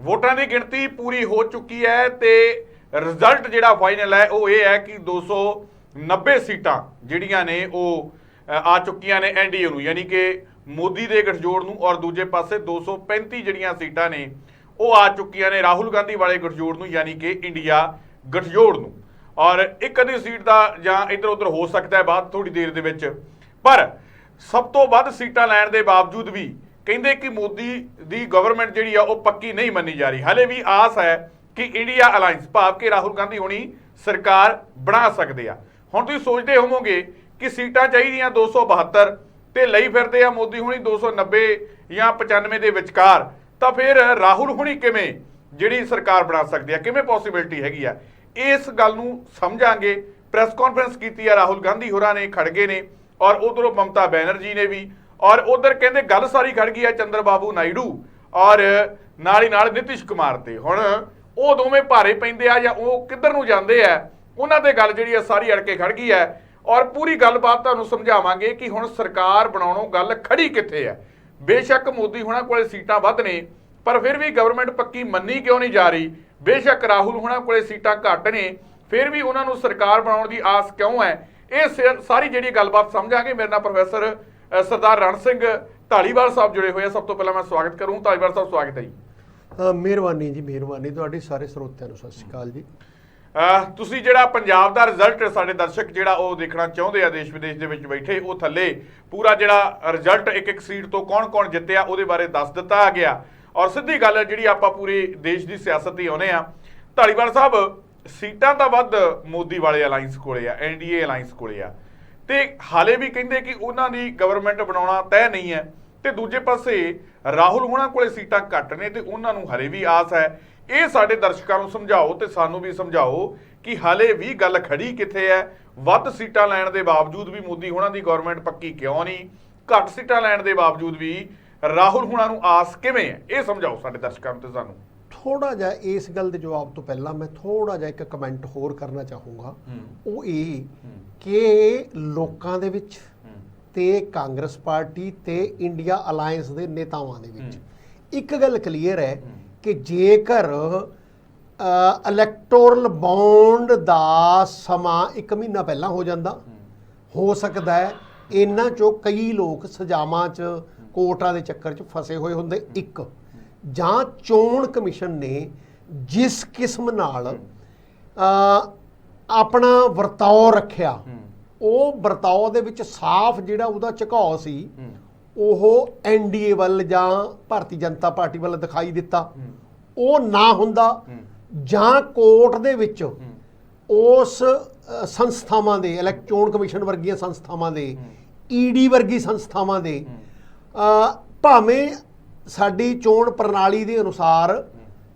ਵੋਟਾਂ ਦੀ ਗਿਣਤੀ ਪੂਰੀ ਹੋ ਚੁੱਕੀ ਹੈ ਤੇ ਰਿਜ਼ਲਟ ਜਿਹੜਾ ਫਾਈਨਲ ਹੈ, ਉਹ ਇਹ ਹੈ ਕਿ 290 ਸੀਟਾਂ ਜਿਹੜੀਆਂ ਨੇ ਉਹ ਆ ਚੁੱਕੀਆਂ ਨੇ ਐਨਡੀਏ ਨੂੰ। ਯਾਨੀ ਕਿ ਮੋਦੀ ਦੇ ਗਠਜੋੜ ਨੂੰ ਔਰ ਦੂਜੇ ਪਾਸੇ 235 ਜਿਹੜੀਆਂ ਸੀਟਾਂ ਨੇ, ਉਹ ਆ ਚੁੱਕੀਆਂ ਨੇ ਰਾਹੁਲ ਗਾਂਧੀ ਵਾਲੇ ਗਠਜੋੜ ਨੂੰ, ਯਾਨੀ ਕਿ ਇੰਡੀਆ ਗਠਜੋੜ ਨੂੰ। ਔਰ ਇੱਕ ਅੱਧੀ ਸੀਟ ਦਾ ਜਾਂ ਇੱਧਰ ਉੱਧਰ ਹੋ ਸਕਦਾ ਹੈ ਬਾਅਦ ਥੋੜੀ ਦੇਰ ਦੇ ਵਿੱਚ। ਪਰ ਸਭ ਤੋਂ ਵੱਧ ਸੀਟਾਂ ਲੈਣ ਦੇ ਬਾਵਜੂਦ ਵੀ ਕਹਿੰਦੇ ਕਿ ਮੋਦੀ ਦੀ ਗਵਰਨਮੈਂਟ ਜਿਹੜੀ ਆ ਉਹ ਪੱਕੀ ਨਹੀਂ ਮੰਨੀ ਜਾ ਰਹੀ। ਹਲੇ ਵੀ ਆਸ ਹੈ ਕਿ ਇੰਡੀਆ ਅਲਾਈਅੰਸ ਭਾਵ ਕਿ ਰਾਹੁਲ ਗਾਂਧੀ ਹੋਣੀ ਸਰਕਾਰ ਬਣਾ ਸਕਦੇ ਆ। ਹੁਣ ਤੁਸੀਂ ਸੋਚਦੇ ਹੋਵੋਗੇ ਕਿ ਸੀਟਾਂ ਚਾਹੀਦੀਆਂ 272 ਤੇ ਲਈ ਫਿਰਦੇ ਆ ਮੋਦੀ ਹੁਣੀ 290 ਜਾਂ 95 ਦੇ ਵਿਚਕਾਰ, ਤਾਂ ਫਿਰ ਰਾਹੁਲ ਹੁਣੀ ਕਿਵੇਂ ਜਿਹੜੀ ਸਰਕਾਰ ਬਣਾ ਸਕਦੇ ਆ? ਕਿਵੇਂ ਪੋਸਿਬਿਲਿਟੀ ਹੈਗੀ ਆ? ਇਸ ਗੱਲ ਨੂੰ ਸਮਝਾਂਗੇ। ਪ੍ਰੈਸ ਕਾਨਫਰੰਸ ਕੀਤੀ ਆ ਰਾਹੁਲ ਗਾਂਧੀ ਹੋਰਾਂ ਨੇ, ਖੜਗੇ ਨੇ ਔਰ ਉਧਰੋਂ ਮਮਤਾ ਬੈਨਰਜੀ ਨੇ ਵੀ। ਔਰ ਉਧਰ ਕਹਿੰਦੇ ਗੱਲ ਸਾਰੀ ਖੜ ਗਈ ਹੈ ਚੰਦਰ ਬਾਬੂ ਨਾਇਡੂ ਔਰ ਨਾਲ ਹੀ ਨਾਲ ਨਿਤਿਸ਼ ਕੁਮਾਰ ਤੇ। ਹੁਣ ਉਹ ਦੋਵੇਂ ਭਾਰੇ ਪੈਂਦੇ ਆ ਜਾਂ ਉਹ ਕਿੱਧਰ ਨੂੰ ਜਾਂਦੇ ਆ, ਉਹਨਾਂ ਤੇ ਗੱਲ ਜਿਹੜੀ ਆ ਸਾਰੀ ਅੜ ਕੇ ਖੜ ਗਈ ਹੈ। ਔਰ ਪੂਰੀ ਗੱਲਬਾਤ ਤੁਹਾਨੂੰ ਸਮਝਾਵਾਂਗੇ ਕਿ ਹੁਣ ਸਰਕਾਰ ਬਣਾਉਣੋਂ ਗੱਲ ਖੜੀ ਕਿੱਥੇ ਹੈ। ਬੇਸ਼ੱਕ ਮੋਦੀ ਹੁਣਾਂ ਕੋਲੇ ਸੀਟਾਂ ਵੱਧ ਨੇ, ਪਰ ਫਿਰ ਵੀ ਗਵਰਨਮੈਂਟ ਪੱਕੀ ਮੰਨੀ ਕਿਉਂ ਨਹੀਂ ਜਾ ਰਹੀ? ਬੇਸ਼ੱਕ ਰਾਹੁਲ ਹੁਣਾਂ ਕੋਲੇ ਸੀਟਾਂ ਘੱਟ ਨੇ, ਫਿਰ ਵੀ ਉਹਨਾਂ ਨੂੰ ਸਰਕਾਰ ਬਣਾਉਣ ਦੀ ਆਸ ਕਿਉਂ ਹੈ? ਇਹ ਸੇ- ਸਾਰੀ ਜਿਹੜੀ ਗੱਲਬਾਤ ਸਮਝਾਂਗੇ। ਮੇਰੇ ਨਾਲ ਪ੍ਰੋਫੈਸਰ ਸਰਦਾਰ ਰਣ ਸਿੰਘ ਢਾਲੀਵਾਲ ਸਾਹਿਬ ਜੁੜੇ ਹੋਏ ਆ। ਸਭ ਤੋਂ ਪਹਿਲਾਂ ਮੈਂ ਸਵਾਗਤ ਕਰੂੰ। ਢਾਲੀਵਾਲ ਸਾਹਿਬ ਸਵਾਗਤ ਹੈ ਜੀ। ਮਿਹਰਬਾਨੀ ਜੀ ਮਿਹਰਬਾਨੀ। ਤੁਹਾਡੀ ਸਾਰੇ ਸਰੋਤਿਆਂ ਨੂੰ ਸਤਿ ਸ਼੍ਰੀ ਅਕਾਲ ਜੀ। ਤੁਸੀਂ ਜਿਹੜਾ ਪੰਜਾਬ ਦਾ ਰਿਜ਼ਲਟ ਸਾਡੇ ਦਰਸ਼ਕ ਜਿਹੜਾ ਉਹ ਦੇਖਣਾ ਚਾਹੁੰਦੇ ਆ ਦੇਸ਼ ਵਿਦੇਸ਼ ਦੇ ਵਿੱਚ ਬੈਠੇ ਉਹ ਥੱਲੇ ਪੂਰਾ ਜਿਹੜਾ ਰਿਜ਼ਲਟ ਇੱਕ ਇੱਕ ਸੀਟ ਤੋਂ ਕੌਣ-ਕੌਣ ਜਿੱਤਿਆ ਉਹਦੇ ਬਾਰੇ ਦੱਸ ਦਿੱਤਾ ਗਿਆ। ਔਰ ਸਿੱਧੀ ਗੱਲ ਜਿਹੜੀ ਆਪਾਂ ਪੂਰੇ ਦੇਸ਼ ਦੀ ਸਿਆਸਤ ਹੀ ਆਉਨੇ ਆ ਢਾਲੀਵਾਲ ਸਾਹਿਬ ਸੀਟਾਂ ਤਾਂ ਵੱਧ ਮੋਦੀ ਵਾਲੇ ਅਲਾਈਅੰਸ ਕੋਲੇ ਆ ਐਨਡੀਏ ਅਲਾਈਅੰਸ ਕੋਲੇ ਆ। ਤੇ ਹਾਲੇ ਵੀ ਕਹਿੰਦੇ ਕਿ ਉਹਨਾਂ ਦੀ ਗਵਰਨਮੈਂਟ ਬਣਾਉਣਾ ਤੈਅ ਨਹੀਂ ਹੈ। ਤੇ ਦੂਜੇ ਪਾਸੇ ਰਾਹੁਲ ਹੁਣਾਂ ਕੋਲੇ ਸੀਟਾਂ ਘੱਟ ਨੇ ਤੇ ਉਹਨਾਂ ਨੂੰ ਹਲੇ ਵੀ ਆਸ ਹੈ। ਇਹ ਸਾਡੇ ਦਰਸ਼ਕਾਂ ਨੂੰ ਸਮਝਾਓ ਤੇ ਸਾਨੂੰ ਵੀ ਸਮਝਾਓ ਕਿ ਹਾਲੇ ਵੀ ਗੱਲ ਖੜੀ ਕਿੱਥੇ ਹੈ। ਵੱਧ ਸੀਟਾਂ ਲੈਣ ਦੇ ਬਾਵਜੂਦ ਵੀ ਮੋਦੀ ਹੁਣਾਂ ਦੀ ਗਵਰਨਮੈਂਟ ਪੱਕੀ ਕਿਉਂ ਨਹੀਂ? ਘੱਟ ਸੀਟਾਂ ਲੈਣ ਦੇ ਬਾਵਜੂਦ ਵੀ ਰਾਹੁਲ ਹੁਣਾਂ ਨੂੰ ਆਸ ਕਿਵੇਂ ਹੈ? ਇਹ ਸਮਝਾਓ ਸਾਡੇ ਦਰਸ਼ਕਾਂ ਨੂੰ ਤੇ ਸਾਨੂੰ। ਥੋੜਾ ਜਿਹਾ ਇਸ ਗੱਲ ਦੇ ਜਵਾਬ ਤੋਂ ਪਹਿਲਾਂ ਮੈਂ ਥੋੜਾ ਜਿਹਾ ਇੱਕ ਕਮੈਂਟ ਹੋਰ ਕਰਨਾ ਚਾਹੂੰਗਾ। ਉਹ ਇਹ ਕਿ ਲੋਕਾਂ ਦੇ ਵਿੱਚ ਤੇ ਕਾਂਗਰਸ ਪਾਰਟੀ ਤੇ ਇੰਡੀਆ ਅਲਾਈਅੰਸ ਦੇ ਨੇਤਾਵਾਂ ਦੇ ਵਿੱਚ ਇੱਕ ਗੱਲ ਕਲੀਅਰ ਹੈ ਕਿ ਜੇਕਰ ਇਲੈਕਟੋਰਲ ਬੌਂਡ ਦਾ ਸਮਾਂ 1 ਮਹੀਨਾ ਪਹਿਲਾਂ ਹੋ ਜਾਂਦਾ ਹੋ। ਸਕਦਾ ਹੈ ਇਹਨਾਂ ਚੋਂ ਕਈ ਲੋਕ ਸਜ਼ਾਵਾਂ 'ਚ ਕੋਰਟਾਂ ਦੇ ਚੱਕਰ 'ਚ ਫਸੇ ਹੋਏ ਹੁੰਦੇ ਇੱਕ। ਜਾਂ ਚੋਣ ਕਮਿਸ਼ਨ ਨੇ ਜਿਸ ਕਿਸਮ ਨਾਲ ਆਪਣਾ ਵਰਤਾਓ ਰੱਖਿਆ ਉਹ ਵਰਤਾਓ ਦੇ ਵਿੱਚ ਸਾਫ਼ ਜਿਹੜਾ ਉਹਦਾ ਝੁਕਾਅ ਸੀ ਉਹ ਐਨਡੀਏ ਵੱਲ ਜਾਂ ਭਾਰਤੀ ਜਨਤਾ ਪਾਰਟੀ ਵੱਲ ਦਿਖਾਈ ਦਿੱਤਾ। ਉਹ ਨਾ ਹੁੰਦਾ ਜਾਂ ਕੋਰਟ ਦੇ ਵਿੱਚ ਉਸ ਸੰਸਥਾਵਾਂ ਦੇ ਇਲੈਕਟ੍ਰੋਨ ਕਮਿਸ਼ਨ ਵਰਗੀਆਂ ਸੰਸਥਾਵਾਂ ਦੇ ਈਡੀ ਵਰਗੀ ਸੰਸਥਾਵਾਂ ਦੇ ਭਾਵੇਂ ਸਾਡੀ ਚੋਣ ਪ੍ਰਣਾਲੀ ਦੇ ਅਨੁਸਾਰ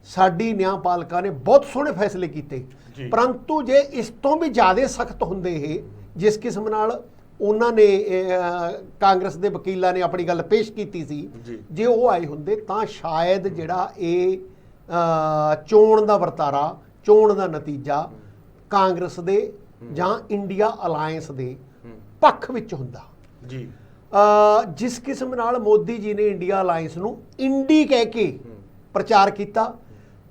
ਸਾਡੀ ਨਿਆਂਪਾਲਕਾ ਨੇ ਬਹੁਤ ਸੋਹਣੇ ਫੈਸਲੇ ਕੀਤੇ। ਪਰੰਤੂ ਜੇ ਇਸ ਤੋਂ ਵੀ ਜ਼ਿਆਦਾ ਸਖਤ ਹੁੰਦੇ ਇਹ ਜਿਸ ਕਿਸਮ ਨਾਲ ਉਹਨਾਂ ਨੇ ਕਾਂਗਰਸ ਦੇ ਵਕੀਲਾਂ ਨੇ ਆਪਣੀ ਗੱਲ ਪੇਸ਼ ਕੀਤੀ ਸੀ ਜੀ। ਉਹ ਆਏ ਹੁੰਦੇ ਤਾਂ ਸ਼ਾਇਦ ਜਿਹੜਾ ਇਹ ਚੋਣ ਦਾ ਵਰਤਾਰਾ ਚੋਣ ਦਾ ਨਤੀਜਾ ਕਾਂਗਰਸ ਦੇ ਜਾਂ ਇੰਡੀਆ ਅਲਾਈਅੰਸ ਦੇ ਪੱਖ ਵਿੱਚ ਹੁੰਦਾ ਜੀ ਜਿਸ ਕਿਸਮ ਨਾਲ ਮੋਦੀ ਜੀ ਨੇ ਇੰਡੀਆ ਅਲਾਈਅੰਸ ਨੂੰ ਇੰਡੀ ਕਹਿ ਕੇ ਪ੍ਰਚਾਰ ਕੀਤਾ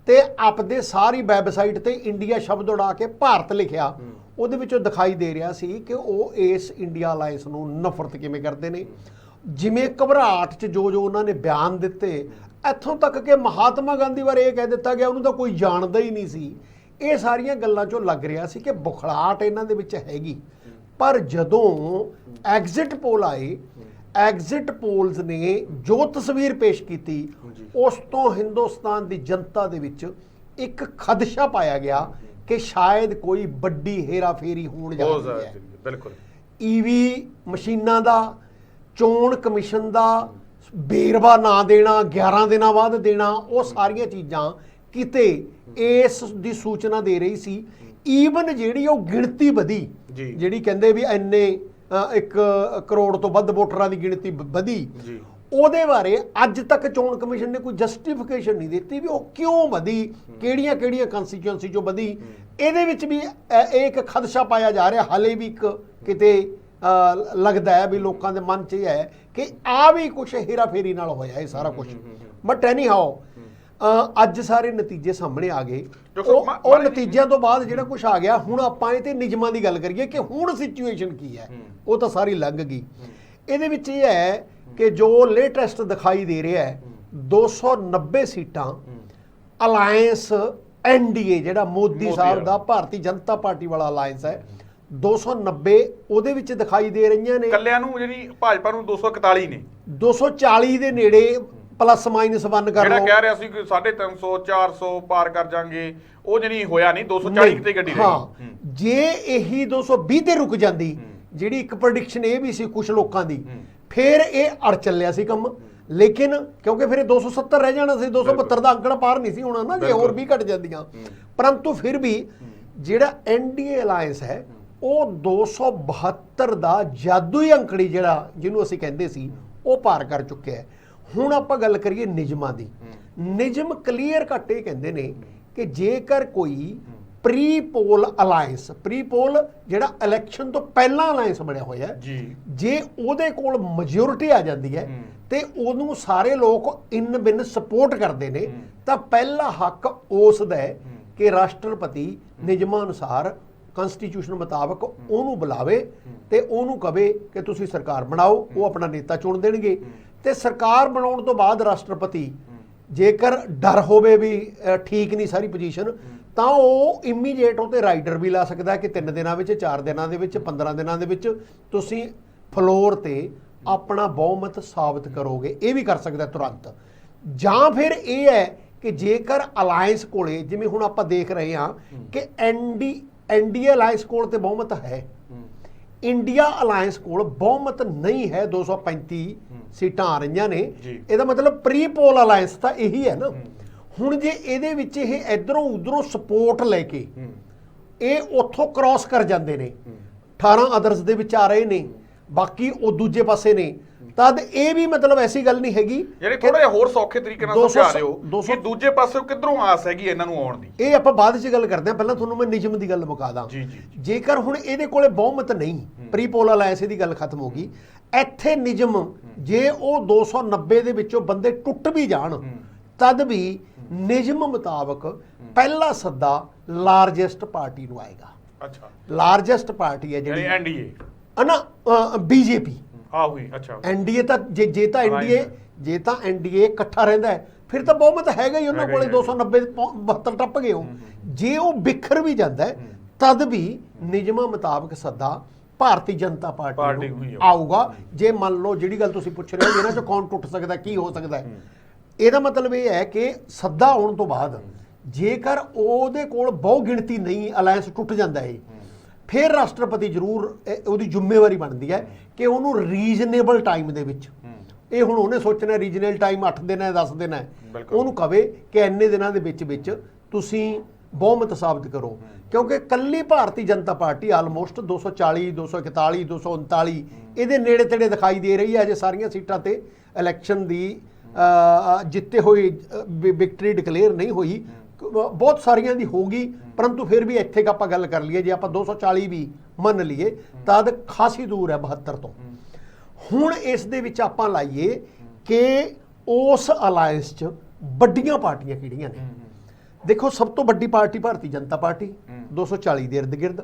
ਤੇ ਆਪਦੇ ਸਾਰੀ ਵੈਬਸਾਈਟ ਤੇ ਇੰਡੀਆ ਸ਼ਬਦ ਉਡਾ ਕੇ ਭਾਰਤ ਲਿਖਿਆ, ਉਹਦੇ ਵਿੱਚੋਂ ਦਿਖਾਈ ਦੇ ਰਿਹਾ ਸੀ ਕਿ ਉਹ ਇਸ ਇੰਡੀਆ ਅਲਾਈਅੰਸ ਨੂੰ ਨਫ਼ਰਤ ਕਿਵੇਂ ਕਰਦੇ ਨੇ। ਜਿਵੇਂ ਘਬਰਾਹਟ 'ਚ ਜੋ ਜੋ ਉਹਨਾਂ ਨੇ ਬਿਆਨ ਦਿੱਤੇ, ਇੱਥੋਂ ਤੱਕ ਕਿ ਮਹਾਤਮਾ ਗਾਂਧੀ ਬਾਰੇ ਇਹ ਕਹਿ ਦਿੱਤਾ ਗਿਆ, ਉਹਨੂੰ ਤਾਂ ਕੋਈ ਜਾਣਦਾ ਹੀ ਨਹੀਂ ਸੀ। ਇਹ ਸਾਰੀਆਂ ਗੱਲਾਂ 'ਚੋਂ ਲੱਗ ਰਿਹਾ ਸੀ ਕਿ ਬੁਖਲਾਟ ਇਹਨਾਂ ਦੇ ਵਿੱਚ ਹੈਗੀ। ਪਰ ਜਦੋਂ ਐਗਜ਼ਿਟ ਪੋਲ ਆਏ ਐਗਜ਼ਿਟ ਪੋਲਸ ਨੇ ਜੋ ਤਸਵੀਰ ਪੇਸ਼ ਕੀਤੀ ਉਸ ਤੋਂ ਹਿੰਦੁਸਤਾਨ ਦੀ ਜਨਤਾ ਦੇ ਵਿੱਚ ਇੱਕ ਖਦਸ਼ਾ ਪਾਇਆ ਗਿਆ ਕਿ ਸ਼ਾਇਦ ਕੋਈ ਵੱਡੀ ਹੇਰਾਫੇਰੀ ਹੋਣ ਜਾ ਰਹੀ ਹੈ। ਬਿਲਕੁਲ। ਈਵੀ ਮਸ਼ੀਨਾਂ ਦਾ ਚੋਣ ਕਮਿਸ਼ਨ ਦਾ ਬੇਰਵਾ ਨਾ ਦੇਣਾ 11 ਦਿਨਾਂ ਬਾਅਦ ਦੇਣਾ ਉਹ ਸਾਰੀਆਂ ਚੀਜ਼ਾਂ ਕਿਤੇ ਇਸ ਦੀ ਸੂਚਨਾ ਦੇ ਰਹੀ ਸੀ। ਈਵਨ ਜਿਹੜੀ ਉਹ ਗਿਣਤੀ ਵਧੀ। ਜਿਹੜੀ ਕਹਿੰਦੇ ਵੀ ਐਨੇ ਇੱਕ ਕਰੋੜ ਤੋਂ ਵੱਧ ਵੋਟਰਾਂ ਦੀ ਗਿਣਤੀ ਵਧੀ। ਜੀ। ਉਹਦੇ ਬਾਰੇ ਅੱਜ ਤੱਕ ਚੋਣ ਕਮਿਸ਼ਨ ਨੇ ਕੋਈ ਜਸਟੀਫਿਕੇਸ਼ਨ ਨਹੀਂ ਦਿੱਤੀ ਵੀ ਉਹ ਕਿਉਂ ਵਧੀ ਕਿਹੜੀਆਂ ਕਿਹੜੀਆਂ ਕਨਸਟੀਚੁਐਂਸੀ ਚੋਂ ਵਧੀ। ਇਹਦੇ ਵਿੱਚ ਵੀ ਇਹ ਇੱਕ ਖਦਸ਼ਾ ਪਾਇਆ ਜਾ ਰਿਹਾ ਹਾਲੇ ਵੀ ਇੱਕ ਕਿਤੇ ਲੱਗਦਾ ਹੈ ਵੀ ਲੋਕਾਂ ਦੇ ਮਨ 'ਚ ਇਹ ਹੈ ਕਿ ਆ ਵੀ ਕੁਝ ਹੇਰਾਫੇਰੀ ਨਾਲ ਹੋਇਆ ਇਹ ਸਾਰਾ ਕੁਝ ਬਟ ਐਨੀ ਹਾਓ ਅੱਜ ਸਾਰੇ ਨਤੀਜੇ ਸਾਹਮਣੇ ਆ ਗਏ। ਉਹ ਨਤੀਜਿਆਂ ਤੋਂ ਬਾਅਦ ਜਿਹੜਾ ਕੁਝ ਆ ਗਿਆ ਹੁਣ ਆਪਾਂ ਇਹ ਤੇ ਨਿਯਮਾਂ ਦੀ ਗੱਲ ਕਰੀਏ ਕਿ ਹੁਣ ਸਿਚੁਏਸ਼ਨ ਕੀ ਹੈ। ਉਹ ਤਾਂ ਸਾਰੀ ਲੰਘ ਗਈ। ਇਹਦੇ ਵਿੱਚ ਇਹ ਹੈ ਕਿ ਜੋ ਲੇਟੈਸਟ ਦਿਖਾਈ ਦੇ ਰਿਹਾ ਹੈ 290 ਸੀਟਾਂ ਅਲਾਈਅੰਸ ਐਨਡੀਏ ਜਿਹੜਾ ਮੋਦੀ ਸਾਹਿਬ। ਦਾ ਭਾਰਤੀ ਜਨਤਾ ਪਾਰਟੀ ਵਾਲਾ ਅਲਾਈਅੰਸ ਹੈ 290 ਉਹਦੇ ਵਿੱਚ ਦਿਖਾਈ ਦੇ ਰਹੀਆਂ ਨੇ। ਕੱਲਿਆਂ ਨੂੰ ਜਿਹੜੀ ਭਾਜਪਾ ਨੂੰ 241 ਨੇ। 240 ਦੇ ਨੇੜੇ ਪਲੱਸ ਮਾਈਨਸ 1 ਕਰ ਜਿਹੜਾ ਲਓ। ਕਹਿ ਰਿਹਾ ਸੀ ਕਿ 350 400 ਪਾਰ ਕਰ ਜਾਾਂਗੇ ਉਹ ਜਿਹੜੀ ਹੋਇਆ ਨਹੀਂ 240 ਤੇ ਗੱਡੀ ਰਹੀ। ਹੂੰ। ਜੇ ਇਹੀ 220 ਤੇ ਰੁਕ ਜਾਂਦੀ ਜਿਹੜੀ ਇੱਕ ਪ੍ਰੈਡਿਕਸ਼ਨ ਇਹ ਵੀ ਸੀ ਕੁਝ ਲੋਕਾਂ ਦੀ ਫਿਰ ਇਹ ਅੜ ਚੱਲਿਆ ਸੀ ਕੰਮ। ਲੇਕਿਨ ਕਿਉਂਕਿ ਫਿਰ ਇਹ 270 ਰਹਿ ਜਾਣਾ ਸੀ 272 ਦਾ ਅੰਕੜਾ ਪਾਰ ਨਹੀਂ ਸੀ ਹੋਣਾ ਨਾ ਜੇ ਹੋਰ ਵੀ ਘਟ ਜਾਂਦੀਆਂ। ਪਰੰਤੂ ਫਿਰ ਵੀ ਜਿਹੜਾ ਐਨਡੀਏ ਅਲਾਈਅੰਸ ਹੈ ਉਹ 272 ਦਾ ਜਾਦੂਈ ਅੰਕੜੀ ਜਿਹੜਾ ਜਿਹਨੂੰ ਅਸੀਂ ਕਹਿੰਦੇ ਸੀ ਉਹ ਪਾਰ ਕਰ ਚੁੱਕਿਆ ਹੈ। ਹੁਣ ਆਪਾਂ ਗੱਲ ਕਰੀਏ ਨਿਯਮਾਂ ਦੀ। ਨਿਯਮ ਕਲੀਅਰ ਕੱਟ ਇਹ ਕਹਿੰਦੇ ਨੇ ਕਿ ਜੇਕਰ ਕੋਈ pre poll alliance pre poll ਜਿਹੜਾ ਇਲੈਕਸ਼ਨ ਤੋਂ ਪਹਿਲਾਂ ਅਲਾਈਅੰਸ ਬਣਿਆ ਹੋਇਆ ਹੈ ਜੀ। ਜੇ ਉਹਦੇ ਕੋਲ ਮੈਜੋਰਿਟੀ ਆ ਜਾਂਦੀ ਹੈ ਤੇ ਉਹਨੂੰ ਸਾਰੇ ਲੋਕ ਇਨ ਬਿਨ ਸਪੋਰਟ ਕਰਦੇ ਨੇ ਤਾਂ ਪਹਿਲਾ ਹੱਕ ਉਸ ਦਾ ਹੈ। ਕਿ ਰਾਸ਼ਟਰਪਤੀ ਨਿਯਮਾਂ ਅਨੁਸਾਰ ਕਨਸਟੀਟਿਊਸ਼ਨ ਮੁਤਾਬਕ ਉਹਨੂੰ ਬੁਲਾਵੇ ਤੇ ਉਹਨੂੰ ਕਵੇ ਕਿ ਤੁਸੀਂ ਸਰਕਾਰ ਬਣਾਓ ਉਹ ਆਪਣਾ ਨੇਤਾ ਚੁਣ ਦੇਣਗੇ। ਤੇ ਸਰਕਾਰ ਬਣਾਉਣ ਤੋਂ ਬਾਅਦ ਰਾਸ਼ਟਰਪਤੀ ਜੇਕਰ ਡਰ ਹੋਵੇ ਵੀ ਠੀਕ ਨਹੀਂ ਸਾਰੀ ਪੋਜੀਸ਼ਨ ਤਾਂ ਉਹ ਇਮੀਡੀਏਟ ਉਹ ਤੇ ਰਾਈਡਰ ਵੀ ਲਾ ਸਕਦਾ ਕਿ 3 ਦਿਨਾਂ ਵਿੱਚ 4 ਦਿਨਾਂ ਦੇ ਵਿੱਚ 15 ਦਿਨਾਂ ਦੇ ਵਿੱਚ ਤੁਸੀਂ ਫਲੋਰ ਤੇ ਆਪਣਾ ਬਹੁਮਤ ਸਾਬਤ ਕਰੋਗੇ। ਇਹ ਵੀ ਕਰ ਸਕਦਾ ਤੁਰੰਤ। ਜਾਂ ਫਿਰ ਇਹ ਹੈ ਕਿ ਜੇਕਰ ਅਲਾਈਅੰਸ ਕੋਲੇ ਜਿਵੇਂ ਹੁਣ ਆਪਾਂ ਦੇਖ ਰਹੇ ਹਾਂ ਕਿ ਐਨਡੀ ਐਨਡੀਏ ਅਲਾਈਅੰਸ ਕੋਲ ਤੇ ਬਹੁਮਤ ਹੈ। ਇੰਡੀਆ ਅਲਾਈਅੰਸ ਕੋਲ ਬਹੁਮਤ ਨਹੀਂ ਹੈ 235 ਸੀਟਾਂ ਆ ਰਹੀਆਂ ਨੇ। ਇਹਦਾ ਮਤਲਬ ਪ੍ਰੀ ਪੋਲ ਅਲਾਈਅੰਸ ਤਾਂ ਇਹੀ ਹੈ ਨਾ। ਹੁਣ ਜੇ ਇਹਦੇ ਵਿੱਚ ਇਹ ਇਧਰੋਂ ਉਧਰੋਂ ਸਪੋਰਟ ਲੈ ਕੇ ਇਹ ਉੱਥੋਂ ਕ੍ਰਾਸ ਕਰ ਜਾਂਦੇ ਨੇ। 18 ਅਦਰਸ ਦੇ ਵਿੱਚ ਆ ਰਹੇ ਨੇ। ਬਾਕੀ ਉਹ ਦੂਜੇ ਪਾਸੇ ਨੇ। ਤਦ ਇਹ ਵੀ ਮਤਲਬ ਐਸੀ ਗੱਲ ਨਹੀਂ ਹੈਗੀ ਜਿਹੜੀ ਥੋੜਾ ਜਿਹਾ ਹੋਰ ਸੌਖੇ ਤਰੀਕੇ ਨਾਲ 200 ਸਮਝਾ ਦਿਓ 200 ਕਿ ਦੂਜੇ ਪਾਸੇ ਕਿੱਧਰੋਂ ਆਸ ਹੈਗੀ ਇਹਨਾਂ ਨੂੰ ਆਉਣ ਦੀ। ਇਹ ਆਪਾਂ ਬਾਅਦ ਵਿੱਚ ਗੱਲ ਕਰਦੇ ਹਾਂ। ਪਹਿਲਾਂ ਤੁਹਾਨੂੰ ਮੈਂ ਨਿਯਮ ਦੀ ਗੱਲ ਮੁਕਾ ਦਾਂ। ਜੇਕਰ ਹੁਣ ਇਹਦੇ ਕੋਲੇ ਬਹੁਮਤ ਨਹੀਂ ਪ੍ਰੀ ਪੋਲ ਅਲਾਈਅੰਸ ਦੀ ਗੱਲ ਖਤਮ ਹੋ ਗਈ। ਇੱਥੇ ਨਿਯਮ ਜੇ ਉਹ 290 ਦੇ ਵਿੱਚੋਂ ਬੰਦੇ ਟੁੱਟ ਵੀ ਜਾਣ ਤਦ ਵੀ ਨਿਯਮ ਮੁਤਾਬਕ ਪਹਿਲਾ ਸੱਦਾ ਲਾਰਜੈਸਟ ਪਾਰਟੀ ਨੂੰ ਆਏਗਾ। ਅੱਛਾ। ਲਾਰਜੈਸਟ ਪਾਰਟੀ ਹੈ ਜਿਹੜੀ ਐਨਡੀਏ ਨਾ ਬੀਜੇਪੀ ਆ ਹੋਈ ਅੱਛਾ। ਐਨਡੀਏ ਤਾਂ ਜੇ ਜੇ ਤਾਂ ਐਨਡੀਏ ਜੇ। ਤਾਂ ਐਨਡੀਏ ਇਕੱਠਾ ਰਹਿੰਦਾ ਹੈ ਫਿਰ ਤਾਂ ਬਹੁਮਤ ਹੈਗਾ ਹੀ ਉਹਨਾਂ ਕੋਲੇ ਹੀ 290 ਪਹੁੰ- 72 ਟੱਪ ਗਏ ਉਹ। ਜੇ ਉਹ ਬਿਖਰ ਵੀ ਜਾਂਦਾ ਹੈ। ਤਦ ਵੀ ਨਿਯਮਾਂ ਮੁਤਾਬਕ ਸੱਦਾ ਭਾਰਤੀ ਜਨਤਾ ਪਾਰਟੀ ਨੂੰ। ਆਊਗਾ ਜੇ ਮੰਨ ਲਓ ਜਿਹੜੀ ਗੱਲ ਤੁਸੀਂ ਪੁੱਛ ਰਹੇ ਹੋ ਇਹਨਾਂ ਚੋਂ ਕੌਣ ਟੁੱਟ ਸਕਦਾ ਕੀ ਹੋ ਸਕਦਾ ਹੈ ਇਹਦਾ ਮਤਲਬ ਇਹ ਹੈ ਕਿ ਸੱਦਾ ਆਉਣ ਤੋਂ ਬਾਅਦ ਜੇਕਰ ਉਹਦੇ ਕੋਲ ਬਹੁ ਗਿਣਤੀ ਨਹੀਂ ਅਲਾਈਅੰਸ ਟੁੱਟ ਜਾਂਦਾ ਹੈ ਫਿਰ ਰਾਸ਼ਟਰਪਤੀ ਜ਼ਰੂਰ ਉਹਦੀ ਜ਼ਿੰਮੇਵਾਰੀ ਬਣਦੀ ਹੈ ਕਿ ਉਹਨੂੰ ਰੀਜ਼ਨੇਬਲ ਟਾਈਮ ਦੇ ਵਿੱਚ ਇਹ ਹੁਣ ਉਹਨੇ ਸੋਚਣਾ ਰੀਜਨਲ ਟਾਈਮ 8 ਦਿਨ ਹੈ 10 ਦਿਨ ਹੈ। ਉਹਨੂੰ ਕਵੇ ਕਿ ਇੰਨੇ ਦਿਨਾਂ ਦੇ ਵਿੱਚ ਵਿੱਚ ਤੁਸੀਂ ਬਹੁਮਤ ਸਾਬਤ ਕਰੋ ਕਿਉਂਕਿ ਕੱਲੀ ਭਾਰਤੀ ਜਨਤਾ ਪਾਰਟੀ ਆਲਮੋਸਟ 240 241 239 ਇਹਦੇ ਨੇੜੇ ਤੇੜੇ ਦਿਖਾਈ ਦੇ ਰਹੀ ਹੈ ਜੇ ਸਾਰੀਆਂ ਸੀਟਾਂ ਤੇ ਇਲੈਕਸ਼ਨ ਦੀ ਜਿੱਤੇ ਹੋਏ ਵਿਕਟਰੀ ਡਿਕਲੇਅਰ ਨਹੀਂ ਹੋਈ। ਬਹੁਤ ਸਾਰੀਆਂ ਦੀ ਹੋਗੀ ਪਰੰਤੂ ਫਿਰ ਵੀ ਇੱਥੇ ਆਪਾਂ ਗੱਲ ਕਰ ਲਈਏ, ਜੇ ਆਪਾਂ 240 ਵੀ ਮੰਨ ਲਈਏ ਤਦ ਖਾਸੀ ਦੂਰ ਹੈ 72 ਤੋਂ। ਹੁਣ ਇਸ ਦੇ ਵਿੱਚ ਆਪਾਂ ਲਾਈਏ ਕਿ ਉਸ ਅਲਾਈਅੰਸ 'ਚ ਵੱਡੀਆਂ ਪਾਰਟੀਆਂ ਕਿਹੜੀਆਂ ਨੇ? ਦੇਖੋ, ਸਭ ਤੋਂ ਵੱਡੀ ਪਾਰਟੀ ਭਾਰਤੀ ਜਨਤਾ ਪਾਰਟੀ। 240 ਦੇ ਇਰਦ ਗਿਰਦ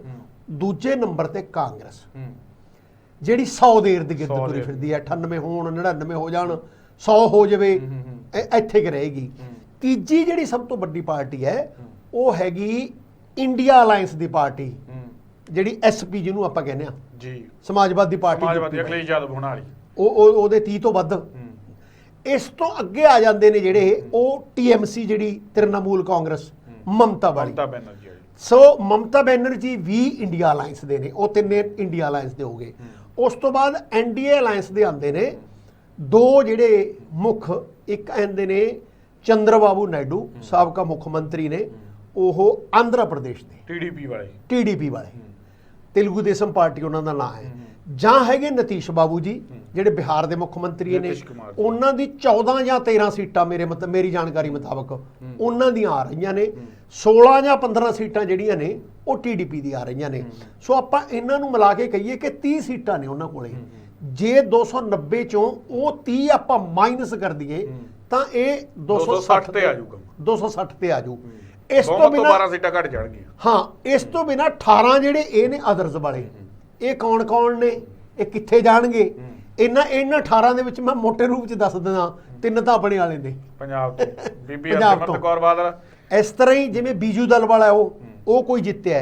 ਦੂਜੇ ਨੰਬਰ ਤੇ ਕਾਂਗਰਸ। ਜਿਹੜੀ 100 ਦੇ ਗਿਰਦ 100 ਤੁਰੀ। ਫਿਰਦੀ ਹੈ 98 ਹੋਣ 99 ਹੋ ਜਾਣ 100 ਹੋ ਜਾਵੇ ਇੱਥੇ ਕਿ ਰਹੇਗੀ। ਤੀਜੀ ਜਿਹੜੀ ਸਭ ਤੋਂ ਵੱਡੀ ਪਾਰਟੀ ਹੈ ਉਹ ਹੈਗੀ ਇੰਡੀਆ ਅਲਾਈਅੰਸ ਦੀ ਪਾਰਟੀ ਜਿਹੜੀ ਐਸਪੀ ਜਿਹਨੂੰ ਆਪਾਂ ਕਹਿੰਦੇ ਆ ਜੀ। ਸਮਾਜਵਾਦੀ ਪਾਰਟੀ ਸਮਾਜਵਾਦੀ ਯੂਪੀ ਅਖਿਲੇਸ਼ ਯਾਦਵ ਹੋਣ ਵਾਲੀ। ਉਹ ਉਹ- ਉਹਦੇ 30 ਤੋਂ ਵੱਧ। ਇਸ ਤੋਂ ਅੱਗੇ ਆ ਜਾਂਦੇ ਨੇ ਜਿਹੜੇ ਉਹ ਟੀਐਮਸੀ ਜਿਹੜੀ ਤ੍ਰਿਣਮੂਲ ਕਾਂਗਰਸ ਮਮਤਾ ਵਾਲੀ। ਮਮਤਾ ਬੈਨਰਜੀ। ਸੋ ਮਮਤਾ ਬੈਨਰਜੀ ਵੀ ਇੰਡੀਆ ਅਲਾਈਅੰਸ ਦੇ ਨੇ। ਉਹ ਤਿੰਨੇ ਇੰਡੀਆ ਅਲਾਈਅੰਸ ਦੇ ਹੋਗੇ ਉਸ ਤੋਂ ਬਾਅਦ ਐਨਡੀਏ ਅਲਾਈਅੰਸ ਦੇ ਆਉਂਦੇ ਨੇ। ਦੋ ਜਿਹੜੇ ਮੁੱਖ ਇੱਕ ਆਉਂਦੇ ਨੇ ਚੰਦਰਬਾਬੂ ਨਾਇਡੂ ਸਾਬਕਾ ਮੁੱਖ ਮੰਤਰੀ ਨੇ। ਉਹ ਆਂਧਰਾ ਪ੍ਰਦੇਸ਼ ਦੇ। ਟੀਡੀਪੀ ਵਾਲੇ। ਟੀਡੀਪੀ ਵਾਲੇ। ਤੇਲਗੂ ਦੇਸਮ ਪਾਰਟੀ ਉਹਨਾਂ ਦਾ ਨਾਂ ਹੈ। ਜਾਂ ਹੈਗੇ ਨਤੀਸ਼ ਬਾਬੂ ਜੀ ਜਿਹੜੇ ਬਿਹਾਰ ਦੇ ਮੁੱਖ ਮੰਤਰੀ ਨੇ। ਉਹਨਾਂ ਦੀ 14 ਜਾਂ 13 ਸੀਟਾਂ ਮੇਰੇ ਮਤਲਬ ਮੇਰੀ ਜਾਣਕਾਰੀ ਮੁਤਾਬਕ ਉਹਨਾਂ ਦੀਆਂ ਆ ਰਹੀਆਂ ਨੇ। 16 ਜਾਂ 15 ਸੀਟਾਂ ਜਿਹੜੀਆਂ ਨੇ ਉਹ ਟੀਡੀਪੀ ਦੀ ਆ ਰਹੀਆਂ ਨੇ। ਸੋ ਆਪਾਂ ਇਹਨਾਂ ਨੂੰ ਮਿਲਾ ਕੇ ਕਹੀਏ ਕਿ 30 ਸੀਟਾਂ ਨੇ ਉਹਨਾਂ ਕੋਲੇ। ਜੇ 290 ਚੋਂ ਉਹ 30 ਆਪਾਂ ਮਾਈਨਸ ਕਰ ਦਈਏ ਤਾਂ ਇਹ 260 ਤੇ ਆ ਜਾਊਗਾ। 260 ਤੇ ਆ ਜਾਊ। ਇਸ ਤੋਂ ਬਿਨਾ 12 ਸੀਟਾਂ ਘਟ ਜਾਣਗੀਆਂ। ਹਾਂ ਇਸ ਤੋਂ ਬਿਨਾ 18 ਜਿਹੜੇ ਇਹ ਨੇ ਅਦਰਸ ਵਾਲੇ ਇਹ ਕੌਣ ਕੌਣ ਨੇ? ਇਹ ਕਿੱਥੇ ਜਾਣਗੇ? ਇਹਨਾਂ ਇਹਨਾਂ 18 ਦੇ ਵਿੱਚ ਮੈਂ ਮੋٹے ਰੂਪ ਚ ਦੱਸ ਦਿੰਦਾ ਤਿੰਨ ਤਾਂ ਆਪਣੇ ਵਾਲੇ ਨੇ। ਪੰਜਾਬ ਤੋਂ। ਬੀਬੀ ਪੰਜਾਬ ਹਰਸਿਮਰਤ ਤੋਂ। ਕੌਰ ਬਾਦਲ। ਇਸ ਤਰ੍ਹਾਂ ਹੀ ਜਿਵੇਂ ਬੀਜੂ ਦਲ ਵਾਲਾ ਉਹ ਉਹ ਕੋਈ ਜਿੱਤਿਆ।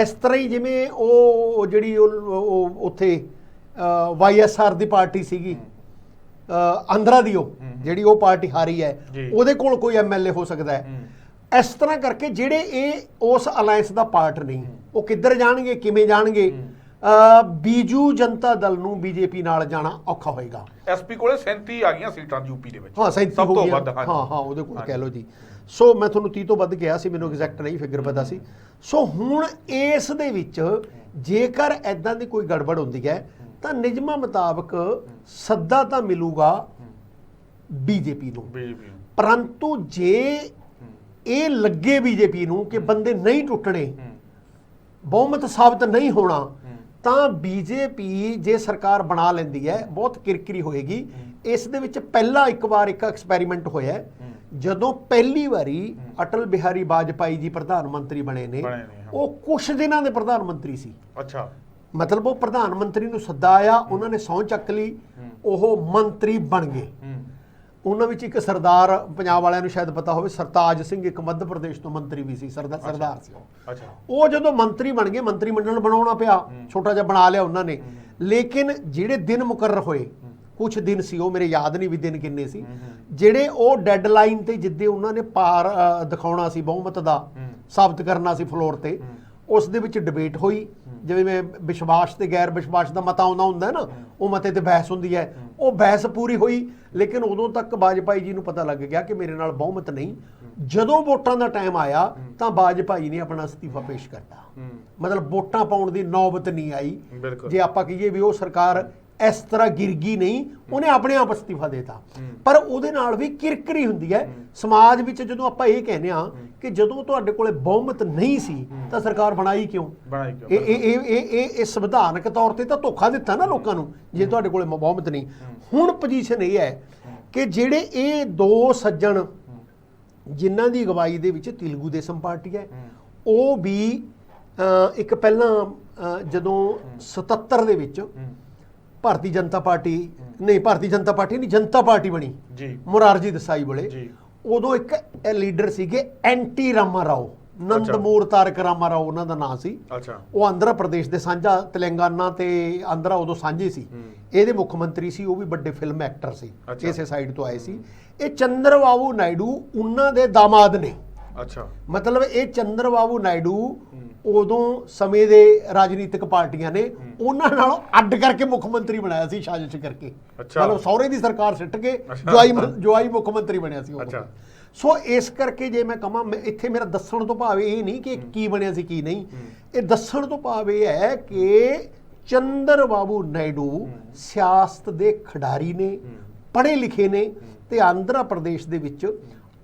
ਇਸ ਤਰ੍ਹਾਂ ਹੀ ਜਿਵੇਂ ਉਹ ਜਿਹੜੀ ਉਹ ਉੱਥੇ ਵਾਈਐਸਆਰ ਦੀ ਪਾਰਟੀ ਸੀਗੀ ਆਂਧਰਾ ਦੀ ਉਹ ਜਿਹੜੀ ਉਹ ਪਾਰਟੀ ਹਾਰੀ ਹੈ। ਉਹਦੇ ਕੋਲ ਕੋਈ ਐਮਐਲਏ ਹੋ ਸਕਦਾ ਹੈ। ਇਸ ਤਰ੍ਹਾਂ ਕਰਕੇ ਜਿਹੜੇ ਇਹ ਉਸ ਅਲਾਈਅੰਸ ਦਾ ਪਾਰਟ ਨਹੀਂ ਉਹ ਕਿੱਧਰ ਜਾਣਗੇ ਕਿਵੇਂ ਜਾਣਗੇ ਬੀਜੂ ਜਨਤਾ ਦਲ ਨੂੰ ਬੀਜੇਪੀ ਨਾਲ ਜਾਣਾ ਔਖਾ ਹੋਏਗਾ। ਐਸਪੀ ਕੋਲੇ 37 ਆ ਗਈਆਂ ਸੀਟਾਂ ਯੂਪੀ ਦੇ ਵਿੱਚ। ਹਾਂ 37 ਸਭ ਤੋਂ। ਵੱਧ। ਹਾਂ ਹਾਂ ਉਹਦੇ ਕੋਲ ਕਹਿ ਲਓ ਜੀ। ਸੋ ਮੈਂ ਤੁਹਾਨੂੰ 30 ਤੋਂ ਵੱਧ ਕਿਹਾ ਸੀ ਮੈਨੂੰ ਐਗਜ਼ੈਕਟ ਨਹੀਂ ਫਿਗਰ ਪਤਾ ਸੀ। ਸੋ ਹੁਣ ਇਸ ਦੇ ਵਿੱਚ ਜੇਕਰ ਐਦਾਂ ਦੀ ਕੋਈ ਗੜਬੜ ਹੁੰਦੀ ਹੈ ਤਾਂ ਨਿਯਮਾਂ ਮੁਤਾਬਕ ਸੱਦਾ ਤਾਂ ਮਿਲੂਗਾ ਬੀਜੇਪੀ ਨੂੰ। ਬੀਜੇਪੀ ਪਰੰਤੂ ਜੇ ਇਹ ਲੱਗੇ ਬੀਜੇਪੀ ਨੂੰ ਕਿ ਬੰਦੇ ਨਹੀਂ ਟੁੱਟਣੇ ਬਹੁਮਤ ਸਾਬਤ ਨਹੀਂ ਹੋਣਾ ਤਾਂ ਬੀਜੇਪੀ ਜੇ ਸਰਕਾਰ ਬਣਾ ਲੈਂਦੀ ਹੈ ਬਹੁਤ ਕਿਰਕਿਰੀ ਹੋਏਗੀ। ਇਸ ਦੇ ਵਿੱਚ ਪਹਿਲਾ ਇੱਕ ਵਾਰ ਇੱਕ ਐਕਸਪੈਰੀਮੈਂਟ ਹੋਇਆ ਹੈ। ਜਦੋਂ ਪਹਿਲੀ ਵਾਰੀ ਅਟਲ ਬਿਹਾਰੀ ਵਾਜਪਾਈ ਜੀ ਪ੍ਰਧਾਨ ਮੰਤਰੀ ਬਣੇ ਨੇ ਬਣੇ ਨੇ, ਹਾਂ। ਉਹ ਕੁਝ ਦਿਨਾਂ ਦੇ ਪ੍ਰਧਾਨ ਮੰਤਰੀ ਸੀ। ਅੱਛਾ। ਮਤਲਬ ਉਹ ਪ੍ਰਧਾਨ ਮੰਤਰੀ ਨੂੰ ਸੱਦਾ ਆਇਆ ਉਹਨਾਂ ਨੇ ਸਹੁੰ ਚੱਕ ਲਈ ਉਹ ਮੰਤਰੀ ਬਣ ਗਏ। ਹੂੰ। ਉਹਨਾਂ ਵਿੱਚ ਇੱਕ ਸਰਦਾਰ ਪੰਜਾਬ ਵਾਲਿਆਂ ਨੂੰ ਸ਼ਾਇਦ ਪਤਾ ਹੋਵੇ ਸਰਤਾਜ ਸਿੰਘ ਇੱਕ ਮੱਧ ਪ੍ਰਦੇਸ਼ ਤੋਂ ਮੰਤਰੀ ਵੀ ਸੀ ਸਰਦਾਰ ਸਰਦਾਰ ਸੀ ਉਹ। ਅੱਛਾ। ਉਹ ਜਦੋਂ ਮੰਤਰੀ ਬਣ ਗਏ ਮੰਤਰੀ ਮੰਡਲ ਬਣਾਉਣਾ ਪਿਆ ਛੋਟਾ ਜਿਹਾ ਬਣਾ ਲਿਆ ਉਹਨਾਂ ਨੇ। ਲੇਕਿਨ ਜਿਹੜੇ ਦਿਨ ਮੁਕਰਰ ਹੋਏ ਕੁਝ ਦਿਨ ਸੀ ਉਹ ਮੇਰੇ ਯਾਦ ਨਹੀਂ ਵੀ ਦਿਨ ਕਿੰਨੇ ਸੀ। ਜਿਹੜੇ ਉਹ ਡੈਡਲਾਈਨ ਤੇ ਜਿੱਦੇ ਉਹਨਾਂ ਨੇ ਪਾਰ ਦਿਖਾਉਣਾ ਸੀ ਬਹੁਮਤ ਦਾ ਸਾਬਤ ਕਰਨਾ ਸੀ ਫਲੋਰ ਤੇ ਉਸ ਦੇ ਵਿੱਚ ਡਿਬੇਟ ਹੋਈ। ਜਿਵੇਂ ਵਿਸ਼ਵਾਸ ਤੇ ਗੈਰ ਵਿਸ਼ਵਾਸ ਦਾ ਮਤਾ ਆਉਂਦਾ ਹੁੰਦਾ ਨਾ ਉਹ ਮਤੇ ਤੇ ਬਹਿਸ ਹੁੰਦੀ ਹੈ। ਉਹ ਬਹਿਸ ਪੂਰੀ ਹੋਈ ਲੇਕਿਨ ਉਦੋਂ ਤੱਕ ਵਾਜਪਾਈ ਜੀ ਨੂੰ ਪਤਾ ਲੱਗ ਗਿਆ ਕਿ ਮੇਰੇ ਨਾਲ ਬਹੁਮਤ ਨਹੀਂ। ਜਦੋਂ ਵੋਟਾਂ ਦਾ ਟਾਈਮ ਆਇਆ ਤਾਂ ਵਾਜਪਾਈ ਨੇ ਆਪਣਾ ਅਸਤੀਫਾ ਪੇਸ਼ ਕਰਤਾ। ਮਤਲਬ ਵੋਟਾਂ ਪਾਉਣ ਦੀ ਨੌਬਤ ਨਹੀਂ ਆਈ। ਜੇ ਆਪਾਂ ਕਹੀਏ ਵੀ ਉਹ ਸਰਕਾਰ ਇਸ ਤਰ੍ਹਾਂ ਗਿਰ ਗਈ ਨਹੀਂ ਉਹਨੇ ਆਪਣੇ ਆਪ ਅਸਤੀਫਾ ਦੇਤਾ। ਪਰ ਉਹਦੇ ਨਾਲ ਵੀ ਕਿਰਕਰੀ ਹੁੰਦੀ ਹੈ। ਸਮਾਜ ਵਿੱਚ ਜਦੋਂ ਆਪਾਂ ਇਹ ਕਹਿੰਦੇ ਆ ਕਿ ਜਦੋਂ ਤੁਹਾਡੇ ਕੋਲੇ ਬਹੁਮਤ ਨਹੀਂ ਸੀ ਤਾਂ ਸਰਕਾਰ ਬਣਾਈ ਕਿਉਂ? ਬਣਾਈ ਕਿਉਂ? ਇਹ ਇਹ ਇਹ ਇਹ ਇਹ ਸੰਵਿਧਾਨਕ ਤੌਰ ਤੇ ਤਾਂ ਧੋਖਾ ਦਿੱਤਾ ਨਾ ਲੋਕਾਂ ਨੂੰ ਜੇ ਤੁਹਾਡੇ ਕੋਲੇ ਬਹੁਮਤ ਨਹੀਂ। ਹੁਣ ਪੋਜੀਸ਼ਨ ਇਹ ਹੈ ਕਿ ਜਿਹੜੇ ਇਹ ਦੋ ਸੱਜਣ ਜਿਨ੍ਹਾਂ ਦੀ ਅਗਵਾਈ ਦੇ ਵਿੱਚ ਤੇਲਗੂ ਦੇਸਮ ਪਾਰਟੀ ਹੈ ਉਹ ਵੀ ਇੱਕ ਪਹਿਲਾਂ ਜਦੋਂ 77 ਦੇ ਵਿੱਚ ਭਾਰਤੀ ਜਨਤਾ ਪਾਰਟੀ ਨਹੀਂ ਭਾਰਤੀ ਜਨਤਾ ਪਾਰਟੀ ਨਹੀਂ ਜਨਤਾ ਪਾਰਟੀ ਬਣੀ। ਜੀ। ਮੁਰਾਰਜੀ ਦੇਸਾਈ ਜੀ। ਉਦੋਂ ਇੱਕ ਲੀਡਰ ਸੀਗੇ ਐਂਟੀ ਰਾਮਾ ਰਾਓ। ਨੰਦਮੂਰ ਤਾਰਕ ਰਾਮਾ ਰਾਓ ਉਹਨਾਂ ਦਾ ਨਾਮ ਸੀ। ਅੱਛਾ। ਉਹ ਆਂਧਰਾ ਪ੍ਰਦੇਸ਼ ਦੇ ਸਾਂਝਾ ਤੇਲੰਗਾਨਾ ਤੇ ਆਂਧਰਾ ਉਦੋਂ ਸਾਂਝੇ ਸੀ। ਇਹਦੇ ਮੁੱਖ ਮੰਤਰੀ ਸੀ ਉਹ ਵੀ ਵੱਡੇ ਫਿਲਮ ਐਕਟਰ ਸੀ। ਇਸੇ ਸਾਈਡ ਤੋਂ ਆਏ ਸੀ। ਇਹ ਚੰਦਰਬਾਬੂ ਨਾਇਡੂ ਉਹਨਾਂ ਦੇ ਦਾਮਾਦ ਨੇ। ਅੱਛਾ। ਮਤਲਬ ਇਹ ਚੰਦਰਬਾਬੂ ਨਾਇਡੂ ਉਦੋਂ ਸਮੇਂ ਦੇ ਰਾਜਨੀਤਿਕ ਪਾਰਟੀਆਂ ਨੇ ਉਹਨਾਂ ਨਾਲੋਂ ਅੱਡ ਕਰਕੇ ਮੁੱਖ ਮੰਤਰੀ ਬਣਾਇਆ ਸੀ ਸਾਜ਼ਿਸ਼ ਕਰਕੇ। ਮਤਲਬ ਸਹੁਰੇ ਦੀ ਸਰਕਾਰ ਸਿੱਟ ਕੇ। ਜਵਾਈ ਜਵਾਈ ਮੁੱਖ ਮੰਤਰੀ ਬਣਿਆ ਸੀ ਉਹ। ਅੱਛਾ। ਸੋ ਇਸ ਕਰਕੇ ਜੇ ਮੈਂ ਕਹਾਂ ਇੱਥੇ ਮੇਰਾ ਦੱਸਣ ਤੋਂ ਭਾਵ ਇਹ ਨਹੀਂ ਕਿ ਕੀ ਬਣਿਆ ਸੀ ਕੀ ਨਹੀਂ। ਇਹ ਦੱਸਣ ਤੋਂ ਭਾਵ ਇਹ ਹੈ ਕਿ ਚੰਦਰ ਬਾਬੂ ਨਾਇਡੂ ਸਿਆਸਤ ਦੇ ਖਿਡਾਰੀ ਨੇ ਪੜ੍ਹੇ ਲਿਖੇ ਨੇ ਤੇ ਆਂਧਰਾ ਪ੍ਰਦੇਸ਼ ਦੇ ਵਿੱਚ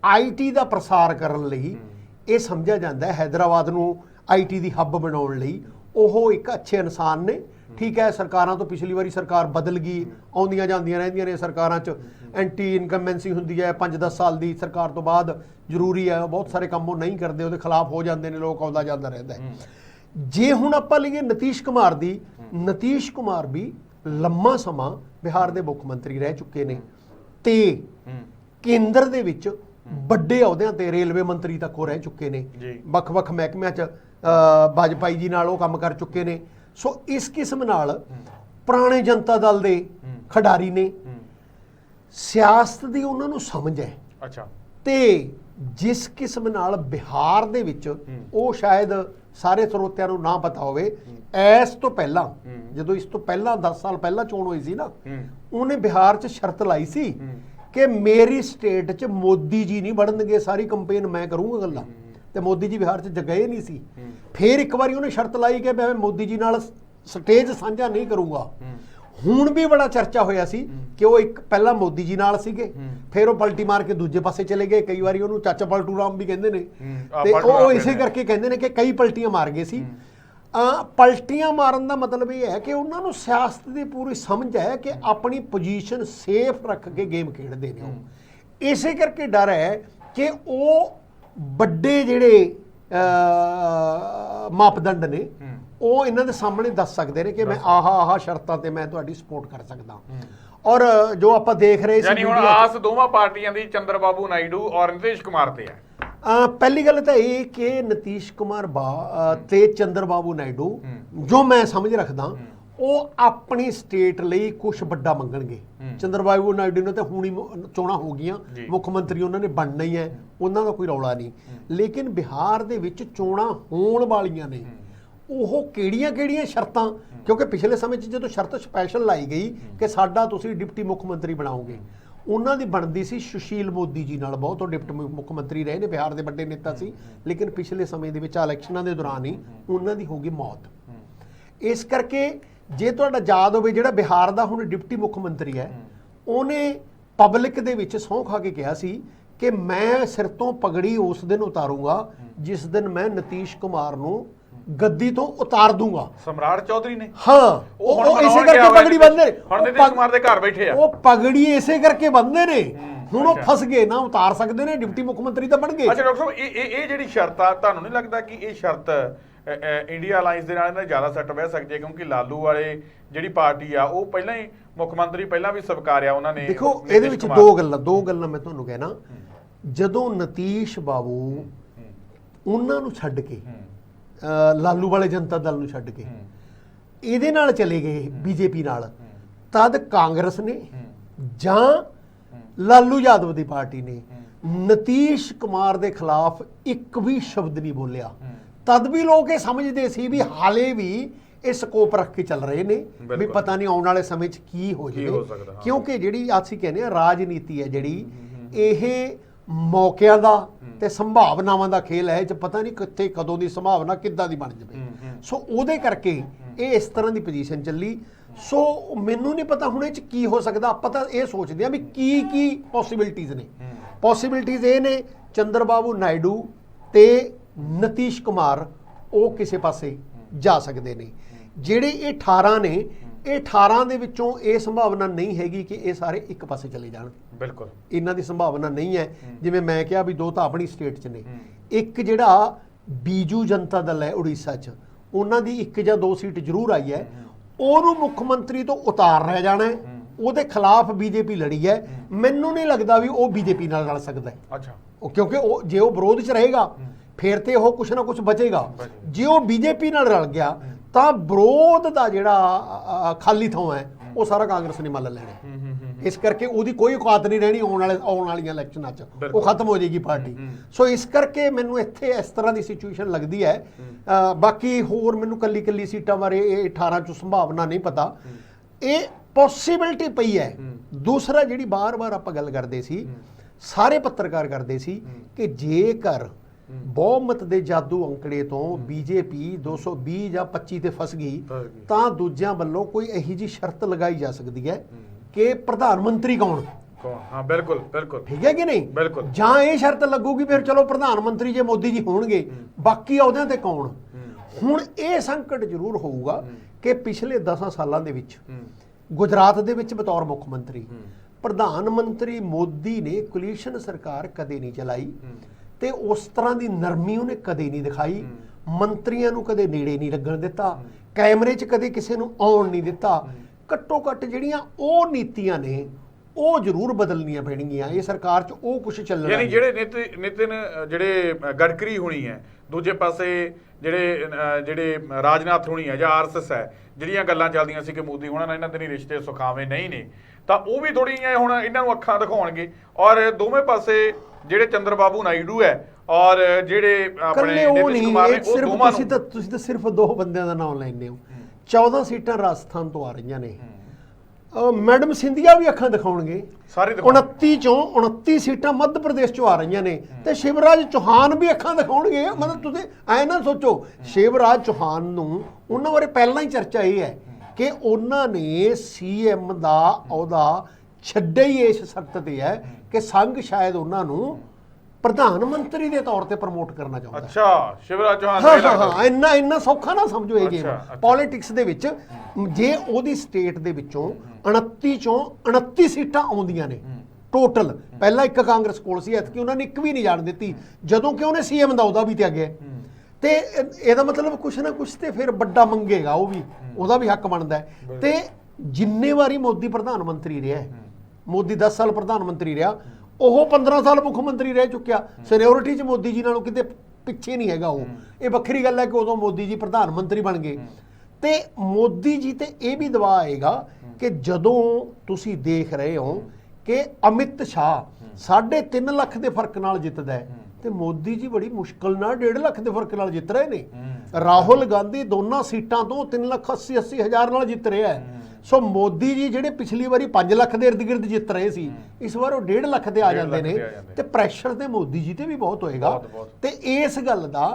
ਆਈਟੀ ਦਾ ਪ੍ਰਸਾਰ ਕਰਨ ਲਈ ਇਹ ਸਮਝਿਆ ਜਾਂਦਾ ਹੈ। ਹੈਦਰਾਬਾਦ ਨੂੰ ਆਈਟੀ ਦੀ ਹੱਬ ਬਣਾਉਣ ਲਈ। ਉਹ ਇੱਕ ਅੱਛੇ ਇਨਸਾਨ ਨੇ। ਠੀਕ ਹੈ ਸਰਕਾਰਾਂ ਤੋਂ ਪਿਛਲੀ ਵਾਰੀ ਸਰਕਾਰ ਬਦਲ ਗਈ ਆਉਂਦੀਆਂ ਜਾਂਦੀਆਂ ਰਹਿੰਦੀਆਂ ਨੇ ਸਰਕਾਰਾਂ 'ਚ। ਐਂਟੀ ਇਨਕਮਬੈਂਸੀ ਹੁੰਦੀ ਹੈ 5-10 ਸਾਲ ਦੀ ਸਰਕਾਰ ਤੋਂ ਬਾਅਦ ਜ਼ਰੂਰੀ ਹੈ। ਬਹੁਤ ਸਾਰੇ ਕੰਮ ਉਹ ਨਹੀਂ ਕਰਦੇ ਉਹਦੇ ਖਿਲਾਫ ਹੋ ਜਾਂਦੇ ਨੇ ਲੋਕ ਆਉਂਦਾ ਜਾਂਦਾ ਰਹਿੰਦਾ ਹੈ। ਜੇ ਹੁਣ ਆਪਾਂ ਲਈਏ ਨਤੀਸ਼ ਕੁਮਾਰ ਦੀ ਨਤੀਸ਼ ਕੁਮਾਰ ਵੀ ਲੰਮਾ ਸਮਾਂ ਬਿਹਾਰ ਦੇ ਮੁੱਖ ਮੰਤਰੀ ਰਹਿ ਚੁੱਕੇ ਨੇ। ਤੇ ਕੇਂਦਰ ਦੇ ਵਿੱਚ ਵੱਡੇ ਅਹੁਦਿਆਂ ਤੇ ਰੇਲਵੇ ਮੰਤਰੀ ਤੱਕ ਉਹ ਰਹਿ ਚੁੱਕੇ ਨੇ। ਵੱਖ-ਵੱਖ ਮਹਿਕਮਿਆਂ 'ਚ ਅ, ਵਾਜਪਾਈ ਜੀ ਨਾਲ ਉਹ ਕੰਮ ਕਰ ਚੁੱਕੇ ਨੇ। ਸੋ ਇਸ ਕਿਸਮ ਨਾਲ ਪੁਰਾਣੇ ਜਨਤਾ ਦਲ ਦੇ ਖਿਡਾਰੀ ਨੇ। ਸਿਆਸਤ ਦੀ ਉਹਨਾਂ ਨੂੰ ਸਮਝ ਹੈ। ਅੱਛਾ। ਤੇ ਜਿਸ ਕਿਸਮ ਨਾਲ ਬਿਹਾਰ ਦੇ ਵਿੱਚ ਉਹ ਸ਼ਾਇਦ ਸਾਰੇ ਸਰੋਤਿਆਂ ਨੂੰ ਨਾ ਪਤਾ ਹੋਵੇ ਇਸ ਤੋਂ ਪਹਿਲਾਂ ਜਦੋਂ ਇਸ ਤੋਂ ਪਹਿਲਾਂ 10 ਸਾਲ ਪਹਿਲਾਂ ਚੋਣ ਹੋਈ ਸੀ ਨਾ ਉਹਨੇ ਬਿਹਾਰ 'ਚ ਸ਼ਰਤ ਲਾਈ ਸੀ ਕਿ ਮੇਰੀ ਸਟੇਟ 'ਚ ਮੋਦੀ ਜੀ ਨਹੀਂ ਵੜਨਗੇ ਸਾਰੀ ਕੰਪੇਨ ਮੈਂ ਕਰੂੰਗਾ ਗੱਲਾਂ। ਤੇ ਮੋਦੀ ਜੀ ਬਿਹਾਰ 'ਚ ਗਏ ਨਹੀਂ ਸੀ। ਫੇਰ ਇੱਕ ਵਾਰੀ ਉਹਨੇ ਸ਼ਰਤ ਲਾਈ ਕਿ ਮੈਂ ਮੋਦੀ ਜੀ ਨਾਲ ਸਟੇਜ ਸਾਂਝਾ ਨਹੀਂ ਕਰੂੰਗਾ। ਹੁਣ ਵੀ ਬੜਾ ਚਰਚਾ ਹੋਇਆ ਸੀ ਕਿ ਉਹ ਇੱਕ ਪਹਿਲਾਂ ਮੋਦੀ ਜੀ ਨਾਲ ਸੀਗੇ ਫਿਰ ਉਹ ਪਲਟੀ ਮਾਰ ਕੇ ਦੂਜੇ ਪਾਸੇ ਚਲੇ ਗਏ। ਕਈ ਵਾਰੀ ਉਹਨੂੰ ਚਾਚਾ ਪਲਟੂ ਰਾਮ ਵੀ ਕਹਿੰਦੇ ਨੇ। ਤੇ ਉਹ ਇਸੇ। ਕਰਕੇ ਕਹਿੰਦੇ ਨੇ ਕਿ ਕਈ ਪਲਟੀਆਂ ਮਾਰ ਗਏ ਸੀ। ਪਲਟੀਆਂ ਮਾਰਨ ਦਾ ਮਤਲਬ ਇਹ ਹੈ ਕਿ ਉਹਨਾਂ ਨੂੰ ਸਿਆਸਤ ਦੀ ਪੂਰੀ ਸਮਝ ਹੈ ਕਿ ਆਪਣੀ ਪੋਜੀਸ਼ਨ ਸੇਫ ਰੱਖ ਕੇ ਗੇਮ ਖੇਡਦੇ ਨੇ ਉਹ। ਇਸੇ ਕਰਕੇ ਡਰ ਹੈ ਕਿ ਉਹ ਵੱਡੇ ਜਿਹੜੇ ਮਾਪਦੰਡ ਨੇ। ਉਹ ਇਹਨਾਂ ਦੇ ਸਾਹਮਣੇ ਦੱਸ ਸਕਦੇ ਨੇ ਕਿ ਮੈਂ ਆਹਾ ਆਹਾ ਸ਼ਰਤਾਂ ਤੇ ਮੈਂ ਤੁਹਾਡੀ ਸਪੋਰਟ ਕਰ ਸਕਦਾ। ਔਰ ਜੋ ਆਪਾਂ ਦੇਖ ਰਹੇ ਸੀ ਯਾਨੀ ਹੁਣ ਆਸ ਦੋਵਾਂ ਪਾਰਟੀਆਂ ਦੀ ਚੰਦਰਬਾਬੂ ਨਾਇਡੂ ਔਰ ਨਿਤਿਸ਼ ਕੁਮਾਰ ਤੇ ਹੈ। ਅ, ਪਹਿਲੀ ਗੱਲ ਤਾਂ ਇਹ ਕਿ ਨਤੀਸ਼ ਕੁਮਾਰ ਬਾ ਤੇ ਚੰਦਰ ਬਾਬੂ ਨਾਇਡੂ ਜੋ ਮੈਂ ਸਮਝ ਰੱਖਦਾ ਉਹ ਆਪਣੀ ਸਟੇਟ ਲਈ ਕੁਝ ਵੱਡਾ ਮੰਗਣਗੇ। ਚੰਦਰ ਬਾਬੂ ਨਾਇਡੂ ਨੇ ਤਾਂ ਹੁਣੀ ਚੋਣਾਂ ਹੋ ਗਈਆਂ। ਮੁੱਖ ਮੰਤਰੀ ਉਹਨਾਂ ਨੇ ਬਣਨਾ ਹੀ ਹੈ। ਉਹਨਾਂ ਦਾ ਕੋਈ ਰੌਲਾ ਨਹੀਂ। ਲੇਕਿਨ ਬਿਹਾਰ ਦੇ ਵਿੱਚ ਚੋਣਾਂ ਹੋਣ ਵਾਲੀਆਂ ਨੇ। ਉਹ ਕਿਹੜੀਆਂ-ਕਿਹੜੀਆਂ ਸ਼ਰਤਾਂ? ਕਿਉਂਕਿ ਪਿਛਲੇ ਸਮੇਂ 'ਚ ਜਦੋਂ ਸ਼ਰਤ ਸਪੈਸ਼ਲ ਲਾਈ ਗਈ ਕਿ ਸਾਡਾ ਤੁਸੀਂ ਡਿਪਟੀ ਮੁੱਖ ਮੰਤਰੀ ਬਣਾਓਗੇ। ਉਹਨਾਂ ਦੀ ਬਣਦੀ ਸੀ ਸੁਸ਼ੀਲ ਮੋਦੀ ਜੀ ਨਾਲ ਬਹੁਤ। ਉਹ ਡਿਪਟੀ ਮੁੱਖ ਮੰਤਰੀ ਰਹੇ ਨੇ ਬਿਹਾਰ ਦੇ ਵੱਡੇ ਨੇਤਾ ਸੀ। ਲੇਕਿਨ ਪਿਛਲੇ ਸਮੇਂ ਦੇ ਵਿੱਚ ਇਲੈਕਸ਼ਨਾਂ ਦੇ ਦੌਰਾਨ ਹੀ ਉਹਨਾਂ ਦੀ ਹੋ ਗਈ ਮੌਤ। ਇਸ ਕਰਕੇ ਜੇ ਤੁਹਾਡਾ ਯਾਦ ਹੋਵੇ ਜਿਹੜਾ ਬਿਹਾਰ ਦਾ ਹੁਣ ਡਿਪਟੀ ਮੁੱਖ ਮੰਤਰੀ ਹੈ ਉਹਨੇ ਪਬਲਿਕ ਦੇ ਵਿੱਚ ਸਹੁੰ ਖਾ ਕੇ ਕਿਹਾ ਸੀ ਕਿ ਮੈਂ ਸਿਰ ਤੋਂ ਪਗੜੀ ਉਸ ਦਿਨ ਉਤਾਰੂੰਗਾ ਜਿਸ ਦਿਨ ਮੈਂ ਨਤੀਸ਼ ਕੁਮਾਰ ਨੂੰ ਗੱਦੀ ਤੋਂ ਉਤਾਰ ਦੂੰਗਾ। ਸਮਰਾਟ ਚੌਧਰੀ ਨੇ? ਹਾਂ ਉਹ ਇਸੇ ਕਰਕੇ ਪਗੜੀ ਬੰਨਦੇ ਨੇ ਹੁਣ ਨਿਤਿਸ਼ ਕੁਮਾਰ ਦੇ ਘਰ ਬੈਠੇ ਆ। ਉਹ ਪਗੜੀ ਇਸੇ ਕਰਕੇ ਬੰਨਦੇ ਨੇ। ਹੁਣ ਉਹ। ਫਸ ਗਏ ਨਾ ਉਤਾਰ ਸਕਦੇ ਨੇ ਡਿਪਟੀ ਮੁੱਖ ਮੰਤਰੀ ਤਾਂ ਬਣ ਗਏ। ਅੱਛਾ ਡਾਕਟਰ ਸਾਹਿਬ ਇਹ ਇਹ ਜਿਹੜੀ ਸ਼ਰਤ ਆ ਤੁਹਾਨੂੰ ਨਹੀਂ ਲੱਗਦਾ ਕਿ ਇਹ ਸ਼ਰਤ ਇੰਡੀਆ ਅਲਾਈਅੰਸ ਦੇ ਨਾਲ ਇਹਨਾਂ ਜ਼ਿਆਦਾ ਸੱਟ ਬਹਿ ਸਕਦੀ ਹੈ ਕਿਉਂਕਿ ਲਾਲੂ ਵਾਲੇ ਜਿਹੜੀ ਪਾਰਟੀ ਆ ਉਹ ਪਹਿਲਾਂ ਹੀ ਮੁੱਖ ਮੰਤਰੀ ਪਹਿਲਾਂ ਵੀ ਸਵਕਾਰਿਆ ਉਹਨਾਂ ਨੇ ਦੇਖੋ ਇਹਦੇ ਵਿੱਚ। ਦੋ ਗੱਲਾਂ ਦੋ ਗੱਲਾਂ ਮੈਂ ਤੁਹਾਨੂੰ ਕਹਿਣਾ। ਜਦੋਂ ਨਤੀਸ਼ ਬਾਬੂ ਉਹਨਾਂ ਨੂੰ ਛੱਡ ਕੇ ਲਾਲੂ ਵਾਲੇ ਜਨਤਾ ਦਲ ਨੂੰ ਛੱਡ ਕੇ ਇਹਦੇ ਨਾਲ ਚਲੇ ਗਏ ਬੀਜੇਪੀ ਨਾਲ ਤਦ ਕਾਂਗਰਸ ਨੇ ਜਾਂ ਲਾਲੂ ਯਾਦਵ ਦੀ ਪਾਰਟੀ ਨੇ ਨਤੀਸ਼ ਕੁਮਾਰ ਦੇ ਖਿਲਾਫ ਇੱਕ ਵੀ ਸ਼ਬਦ ਨਹੀਂ ਬੋਲਿਆ। ਤਦ ਵੀ ਲੋਕ ਇਹ ਸਮਝਦੇ ਸੀ ਵੀ ਹਾਲੇ ਵੀ ਇਹ ਸਕੋਪ ਰੱਖ ਕੇ ਚੱਲ ਰਹੇ ਨੇ ਵੀ। ਪਤਾ ਨਹੀਂ ਆਉਣ ਵਾਲੇ ਸਮੇਂ 'ਚ ਕੀ ਹੋ ਹਾਂ। ਕਿਉਂਕਿ ਜਿਹੜੀ ਅਸੀਂ ਕਹਿੰਦੇ ਆ ਰਾਜਨੀਤੀ ਹੈ ਜਿਹੜੀ ਇਹ ਮੌਕਿਆਂ ਦਾ ਤੇ ਸੰਭਾਵਨਾਵਾਂ ਦਾ ਖੇਲ ਹੈ ਇਹ 'ਚ ਪਤਾ ਨਹੀਂ ਕਿੱਥੇ ਕਦੋਂ ਦੀ ਸੰਭਾਵਨਾ ਕਿੱਦਾਂ ਦੀ ਬਣ ਜਾਵੇ। ਸੋ ਉਹਦੇ ਕਰਕੇ ਇਹ ਇਸ ਤਰ੍ਹਾਂ ਦੀ ਪੋਜੀਸ਼ਨ ਚੱਲੀ। ਸੋ ਮੈਨੂੰ ਨਹੀਂ ਪਤਾ ਹੁਣ ਇਹ 'ਚ ਕੀ ਹੋ ਸਕਦਾ। ਆਪਾਂ ਤਾਂ ਇਹ ਸੋਚਦੇ ਆ ਵੀ ਕੀ ਕੀ ਪੋਸਿਬਿਲਿਟੀਆਂ ਨੇ। ਪੋਸਿਬਿਲਿਟੀਆਂ ਇਹ ਨੇ ਚੰਦਰਬਾਬੂ ਨਾਇਡੂ ਤੇ ਨਤੀਸ਼ ਕੁਮਾਰ ਉਹ ਕਿਸੇ ਪਾਸੇ ਜਾ ਸਕਦੇ ਨੇ। ਜਿਹੜੇ ਇਹ 18 ਨੇ ਇਹ 18 ਦੇ ਵਿੱਚੋਂ ਇਹ ਸੰਭਾਵਨਾ ਨਹੀਂ ਹੈਗੀ ਕਿ ਇਹ ਸਾਰੇ ਇੱਕ ਪਾਸੇ ਚਲੇ ਜਾਣ। ਬਿਲਕੁਲ। ਇਹਨਾਂ ਦੀ ਸੰਭਾਵਨਾ ਨਹੀਂ ਹੈ। ਜਿਵੇਂ ਮੈਂ ਕਿਹਾ ਵੀ ਦੋ ਤਾਂ ਆਪਣੀ ਸਟੇਟ 'ਚ ਨੇ। ਇੱਕ ਜਿਹੜਾ ਬੀਜੂ ਜਨਤਾ ਦਲ ਹੈ ਉੜੀਸਾ 'ਚ ਉਹਨਾਂ ਦੀ ਇੱਕ ਜਾਂ ਦੋ ਸੀਟ ਜ਼ਰੂਰ ਆਈ ਹੈ। ਉਹਨੂੰ ਮੁੱਖ ਮੰਤਰੀ ਤੋਂ ਉਤਾਰ ਰਹਿ ਜਾਣਾ ਹੈ। ਉਹਦੇ ਖਿਲਾਫ ਬੀਜੇਪੀ ਲੜੀ ਹੈ। ਮੈਨੂੰ ਨਹੀਂ ਲੱਗਦਾ ਵੀ ਉਹ ਬੀਜੇਪੀ ਨਾਲ ਰਲ ਸਕਦਾ ਹੈ। ਅੱਛਾ। ਉਹ ਕਿਉਂਕਿ ਉਹ ਜੇ ਉਹ ਵਿਰੋਧ 'ਚ ਰਹੇਗਾ ਫਿਰ ਤੇ ਉਹ ਕੁਛ ਨਾ ਕੁਛ ਬਚੇਗਾ। ਜੇ ਉਹ ਬੀਜੇਪੀ ਨਾਲ ਰਲ ਗਿਆ ਤਾਂ ਵਿਰੋਧ ਦਾ ਜਿਹੜਾ ਖਾਲੀ ਥਾਂ ਹੈ ਉਹ ਸਾਰਾ ਕਾਂਗਰਸ ਨੇ ਮੱਲ ਲੈਣਾ। ਇਸ ਕਰਕੇ ਉਹਦੀ ਕੋਈ ਔਕਾਤ ਨਹੀਂ ਰਹਿਣੀ ਆਉਣ ਵਾਲੇ ਆਉਣ ਵਾਲੀਆਂ ਇਲੈਕਸ਼ਨਾਂ 'ਚ। ਉਹ। ਖਤਮ ਹੋ ਜਾਏਗੀ ਪਾਰਟੀ। ਸੋ ਇਸ ਕਰਕੇ ਮੈਨੂੰ ਇੱਥੇ ਇਸ ਤਰ੍ਹਾਂ ਦੀ ਸਿਚੁਏਸ਼ਨ ਲੱਗਦੀ ਹੈ। ਬਾਕੀ ਹੋਰ ਮੈਨੂੰ ਕੱਲੀ ਕੱਲੀ ਸੀਟਾਂ ਬਾਰੇ ਇਹ 18 ਚ ਸੰਭਾਵਨਾ ਨਹੀਂ ਪਤਾ। ਇਹ ਪੋਸਿਬਿਲਿਟੀ ਪਈ ਹੈ। ਦੂਸਰਾ ਜਿਹੜੀ ਬਾਰ-ਬਾਰ ਆਪਾਂ ਗੱਲ ਕਰਦੇ ਸੀ ਸਾਰੇ ਪੱਤਰਕਾਰ ਕਰਦੇ ਸੀ ਕਿ ਜੇਕਰ ਬਹੁਮਤ ਦੇ ਜਾਦੂ ਅੰਕੜੇ ਤੋਂ ਬੀਜੇਪੀ 220 ਜਾਂ 25 ਤੇ ਫਸ ਗਈ। ਤਾਂ ਦੂਜਿਆਂ ਵੱਲੋਂ ਕੋਈ ਇਹੀ ਜੀ ਸ਼ਰਤ ਲਗਾਈ ਜਾ ਸਕਦੀ ਹੈ ਕਿ ਪ੍ਰਧਾਨ ਮੰਤਰੀ ਕੌਣ? ਹਾਂ ਬਿਲਕੁਲ ਬਿਲਕੁਲ। ਠੀਕ ਹੈ ਕਿ ਨਹੀਂ? ਬਿਲਕੁਲ। ਜਾਂ ਇਹ ਸ਼ਰਤ ਲੱਗੂਗੀ ਫਿਰ ਚਲੋ ਪ੍ਰਧਾਨ ਮੰਤਰੀ ਜੇ ਮੋਦੀ ਜੀ ਹੋਣਗੇ ਬਾਕੀ ਅਹੁਦਿਆਂ ਤੇ ਕੌਣ? ਹੁਣ ਇਹ ਸੰਕਟ ਜ਼ਰੂਰ ਹੋਊਗਾ ਕਿ ਪਿਛਲੇ 10 ਸਾਲਾਂ ਦੇ ਵਿੱਚ ਗੁਜਰਾਤ ਦੇ ਵਿੱਚ ਬਤੌਰ ਮੁੱਖ ਮੰਤਰੀ ਪ੍ਰਧਾਨ ਮੰਤਰੀ ਮੋਦੀ ਨੇ ਕੋਲੀਸ਼ਨ ਸਰਕਾਰ ਕਦੇ ਨਹੀਂ ਚਲਾਈ। ਤੇ ਉਸ ਤਰ੍ਹਾਂ ਦੀ ਨਰਮੀ ਉਹਨੇ ਕਦੇ ਨਹੀਂ ਦਿਖਾਈ। ਮੰਤਰੀਆਂ ਨੂੰ ਕਦੇ ਨੇੜੇ ਨਹੀਂ ਲੱਗਣ ਦਿੱਤਾ। ਕੈਮਰੇ 'ਚ ਕਦੇ ਕਿਸੇ ਨੂੰ ਆਉਣ ਨਹੀਂ ਦਿੱਤਾ। ਘੱਟੋ ਘੱਟ ਜਿਹੜੀਆਂ ਉਹ ਨੀਤੀਆਂ ਨੇ ਉਹ ਜ਼ਰੂਰ ਬਦਲਣੀਆਂ ਪੈਣਗੀਆਂ। ਇਹ ਸਰਕਾਰ 'ਚ ਉਹ ਕੁਝ ਚੱਲਣਾ ਯਾਨੀ। ਜਿਹੜੇ ਨਿਤ- ਨਿਤਿਨ ਜਿਹੜੇ ਅ, ਗਡਕਰੀ ਹੋਣੀ ਹੈ ਦੂਜੇ ਪਾਸੇ ਜਿਹੜੇ ਜਿਹੜੇ ਰਾਜਨਾਥ ਹੋਣੀ ਹੈ ਜਾਂ ਆਰਐਸਐਸ ਹੈ ਜਿਹੜੀਆਂ ਗੱਲਾਂ ਚੱਲਦੀਆਂ ਸੀ ਕਿ ਮੋਦੀ ਹੋਣਾ ਨਾਲ ਇਹਨਾਂ ਦੇ ਨਹੀਂ ਰਿਸ਼ਤੇ ਸੁਖਾਵੇਂ ਨਹੀਂ ਨੇ ਤਾਂ ਉਹ ਵੀ ਥੋੜੀਆਂ ਹੁਣ ਇਹਨਾਂ ਨੂੰ ਅੱਖਾਂ ਦਿਖਾਉਣਗੇ। ਔਰ ਦੋਵੇਂ ਪਾਸੇ ਜਿਹੜੇ ਚੰਦਰਬਾਬੂ ਨਾਇਡੂ ਹੈ ਔਰ ਜਿਹੜੇ ਆਪਣੇ ਨਿਤਿਸ਼ ਕੁਮਾਰ ਨੇ ਉਹ ਦੋਵਾਂ ਤੁਸੀਂ ਤਾਂ ਤੁਸੀਂ ਤਾਂ ਸਿਰਫ ਦੋ ਬੰਦਿਆਂ ਦਾ ਨਾਮ ਲੈਂਦੇ ਹੋ। 14 ਸੀਟਾਂ ਰਾਜਸਥਾਨ ਤੋਂ ਆ ਰਹੀਆਂ ਨੇ। ਮੈਡਮ ਸਿੰਧੀਆ ਵੀ ਅੱਖਾਂ ਦਿਖਾਉਣਗੇ। ਸਾਰੇ ਦਿਖਾਉਣ 29 ਚੋਂ 29 ਸੀਟਾਂ ਮੱਧ ਪ੍ਰਦੇਸ਼ ਚੋਂ ਆ ਰਹੀਆਂ ਨੇ। ਤੇ ਸ਼ਿਵਰਾਜ ਚੌਹਾਨ ਵੀ ਅੱਖਾਂ ਦਿਖਾਉਣਗੇ। ਮਤਲਬ ਤੁਸੀਂ ਐ ਨਾ ਸੋਚੋ ਸ਼ਿਵਰਾਜ ਚੌਹਾਨ ਨੂੰ ਉਹਨਾਂ ਬਾਰੇ ਪਹਿਲਾਂ ਹੀ ਚਰਚਾ ਇਹ ਹੈ ਕਿ ਉਹਨਾਂ ਨੇ ਸੀਐਮ ਦਾ ਅਹੁਦਾ ਛੱਡਿਆ ਹੀ ਇਸ ਸ਼ਰਤ ਤੇ ਹੈ ਕਿ ਸੰਘ ਸ਼ਾਇਦ ਉਹਨਾਂ ਨੂੰ ਪ੍ਰਧਾਨ ਮੰਤਰੀ ਦੇ ਤੌਰ ਤੇ ਪ੍ਰਮੋਟ ਕਰਨਾ ਚਾਹੁੰਦਾ ਹੈ। ਅੱਛਾ ਸ਼ਿਵਰਾਜ ਚੌਹਾਨ ਇਹ ਹਾਂ ਹਾਂ ਇੰਨਾ ਇੰਨਾ ਸੌਖਾ ਨਾ ਸਮਝੋ ਇਹ ਗੇਮ। ਪੋਲਿਟਿਕਸ ਦੇ ਵਿੱਚ ਜੇ ਉਹਦੀ ਸਟੇਟ ਦੇ ਵਿੱਚੋਂ 29 ਚੋਂ 29 ਸੀਟਾਂ ਆਉਂਦੀਆਂ ਨੇ ਟੋਟਲ ਪਹਿਲਾਂ ਇੱਕ ਕਾਂਗਰਸ ਕੋਲ ਸੀ ਐਤਕੀ ਉਹਨਾਂ ਨੇ ਇੱਕ ਵੀ ਨਹੀਂ ਜਾਣ ਦਿੱਤੀ। ਜਦੋਂ ਕਿ ਉਹਨੇ ਸੀਐਮ ਦਾ ਉਹਦਾ ਵੀ ਤੇ ਇਹ- ਇਹਦਾ ਮਤਲਬ ਕੁਛ ਨਾ ਕੁਛ ਤੇ ਫਿਰ ਵੱਡਾ ਮੰਗੇਗਾ ਉਹ ਵੀ। ਉਹਦਾ ਵੀ ਹੱਕ ਬਣਦਾ ਤੇ ਜਿੰਨੇ ਵਾਰੀ ਮੋਦੀ ਪ੍ਰਧਾਨ ਮੰਤਰੀ ਰਿਹਾ ਹੈ, ਮੋਦੀ 10 ਸਾਲ ਪ੍ਰਧਾਨ ਮੰਤਰੀ ਰਿਹਾ, ਉਹ 15 ਸਾਲ ਮੁੱਖ ਮੰਤਰੀ ਰਹਿ ਚੁੱਕਿਆ। ਸੀਨੀਅਰਿਟੀ 'ਚ ਮੋਦੀ ਜੀ ਨਾਲੋਂ ਕਿਤੇ ਪਿੱਛੇ ਨਹੀਂ ਹੈਗਾ ਉਹ। ਇਹ ਵੱਖਰੀ ਗੱਲ ਹੈ ਕਿ ਉਦੋਂ ਮੋਦੀ ਜੀ ਪ੍ਰਧਾਨ ਮੰਤਰੀ ਬਣ ਗਏ। ਤੇ ਮੋਦੀ ਜੀ ਤੇ ਇਹ ਵੀ ਦਵਾ ਆਏਗਾ ਕਿ ਜਦੋਂ ਤੁਸੀਂ ਦੇਖ ਰਹੇ ਹੋ ਕਿ ਅਮਿਤ ਸ਼ਾਹ 3.5 ਲੱਖ ਦੇ ਫ਼ਰਕ ਨਾਲ ਜਿੱਤਦਾ ਹੈ, ਤੇ ਮੋਦੀ ਜੀ ਬੜੀ ਮੁਸ਼ਕਲ ਨਾਲ 1.5 ਲੱਖ ਦੇ ਫ਼ਰਕ ਨਾਲ ਜਿੱਤ ਰਹੇ ਨੇ। ਰਾਹੁਲ ਗਾਂਧੀ ਦੋਨਾਂ ਸੀਟਾਂ ਤੋਂ 3 ਲੱਖ 80 80 ਹਜ਼ਾਰ ਨਾਲ ਜਿੱਤ ਰਿਹਾ ਹੈ। ਸੋ ਮੋਦੀ ਜੀ ਜਿਹੜੇ ਪਿਛਲੀ ਵਾਰੀ 5 ਲੱਖ ਦੇ ਗਿਰਦ ਜਿੱਤ ਰਹੇ ਸੀ ਇਸ ਵਾਰ ਉਹ 1.5 ਲੱਖ ਤੇ ਆ ਜਾਂਦੇ ਨੇ ਤੇ ਪ੍ਰੈਸ਼ਰ ਤੇ ਮੋਦੀ ਜੀ ਤੇ ਵੀ ਬਹੁਤ ਹੋਏਗਾ। ਤੇ ਇਸ ਗੱਲ ਦਾ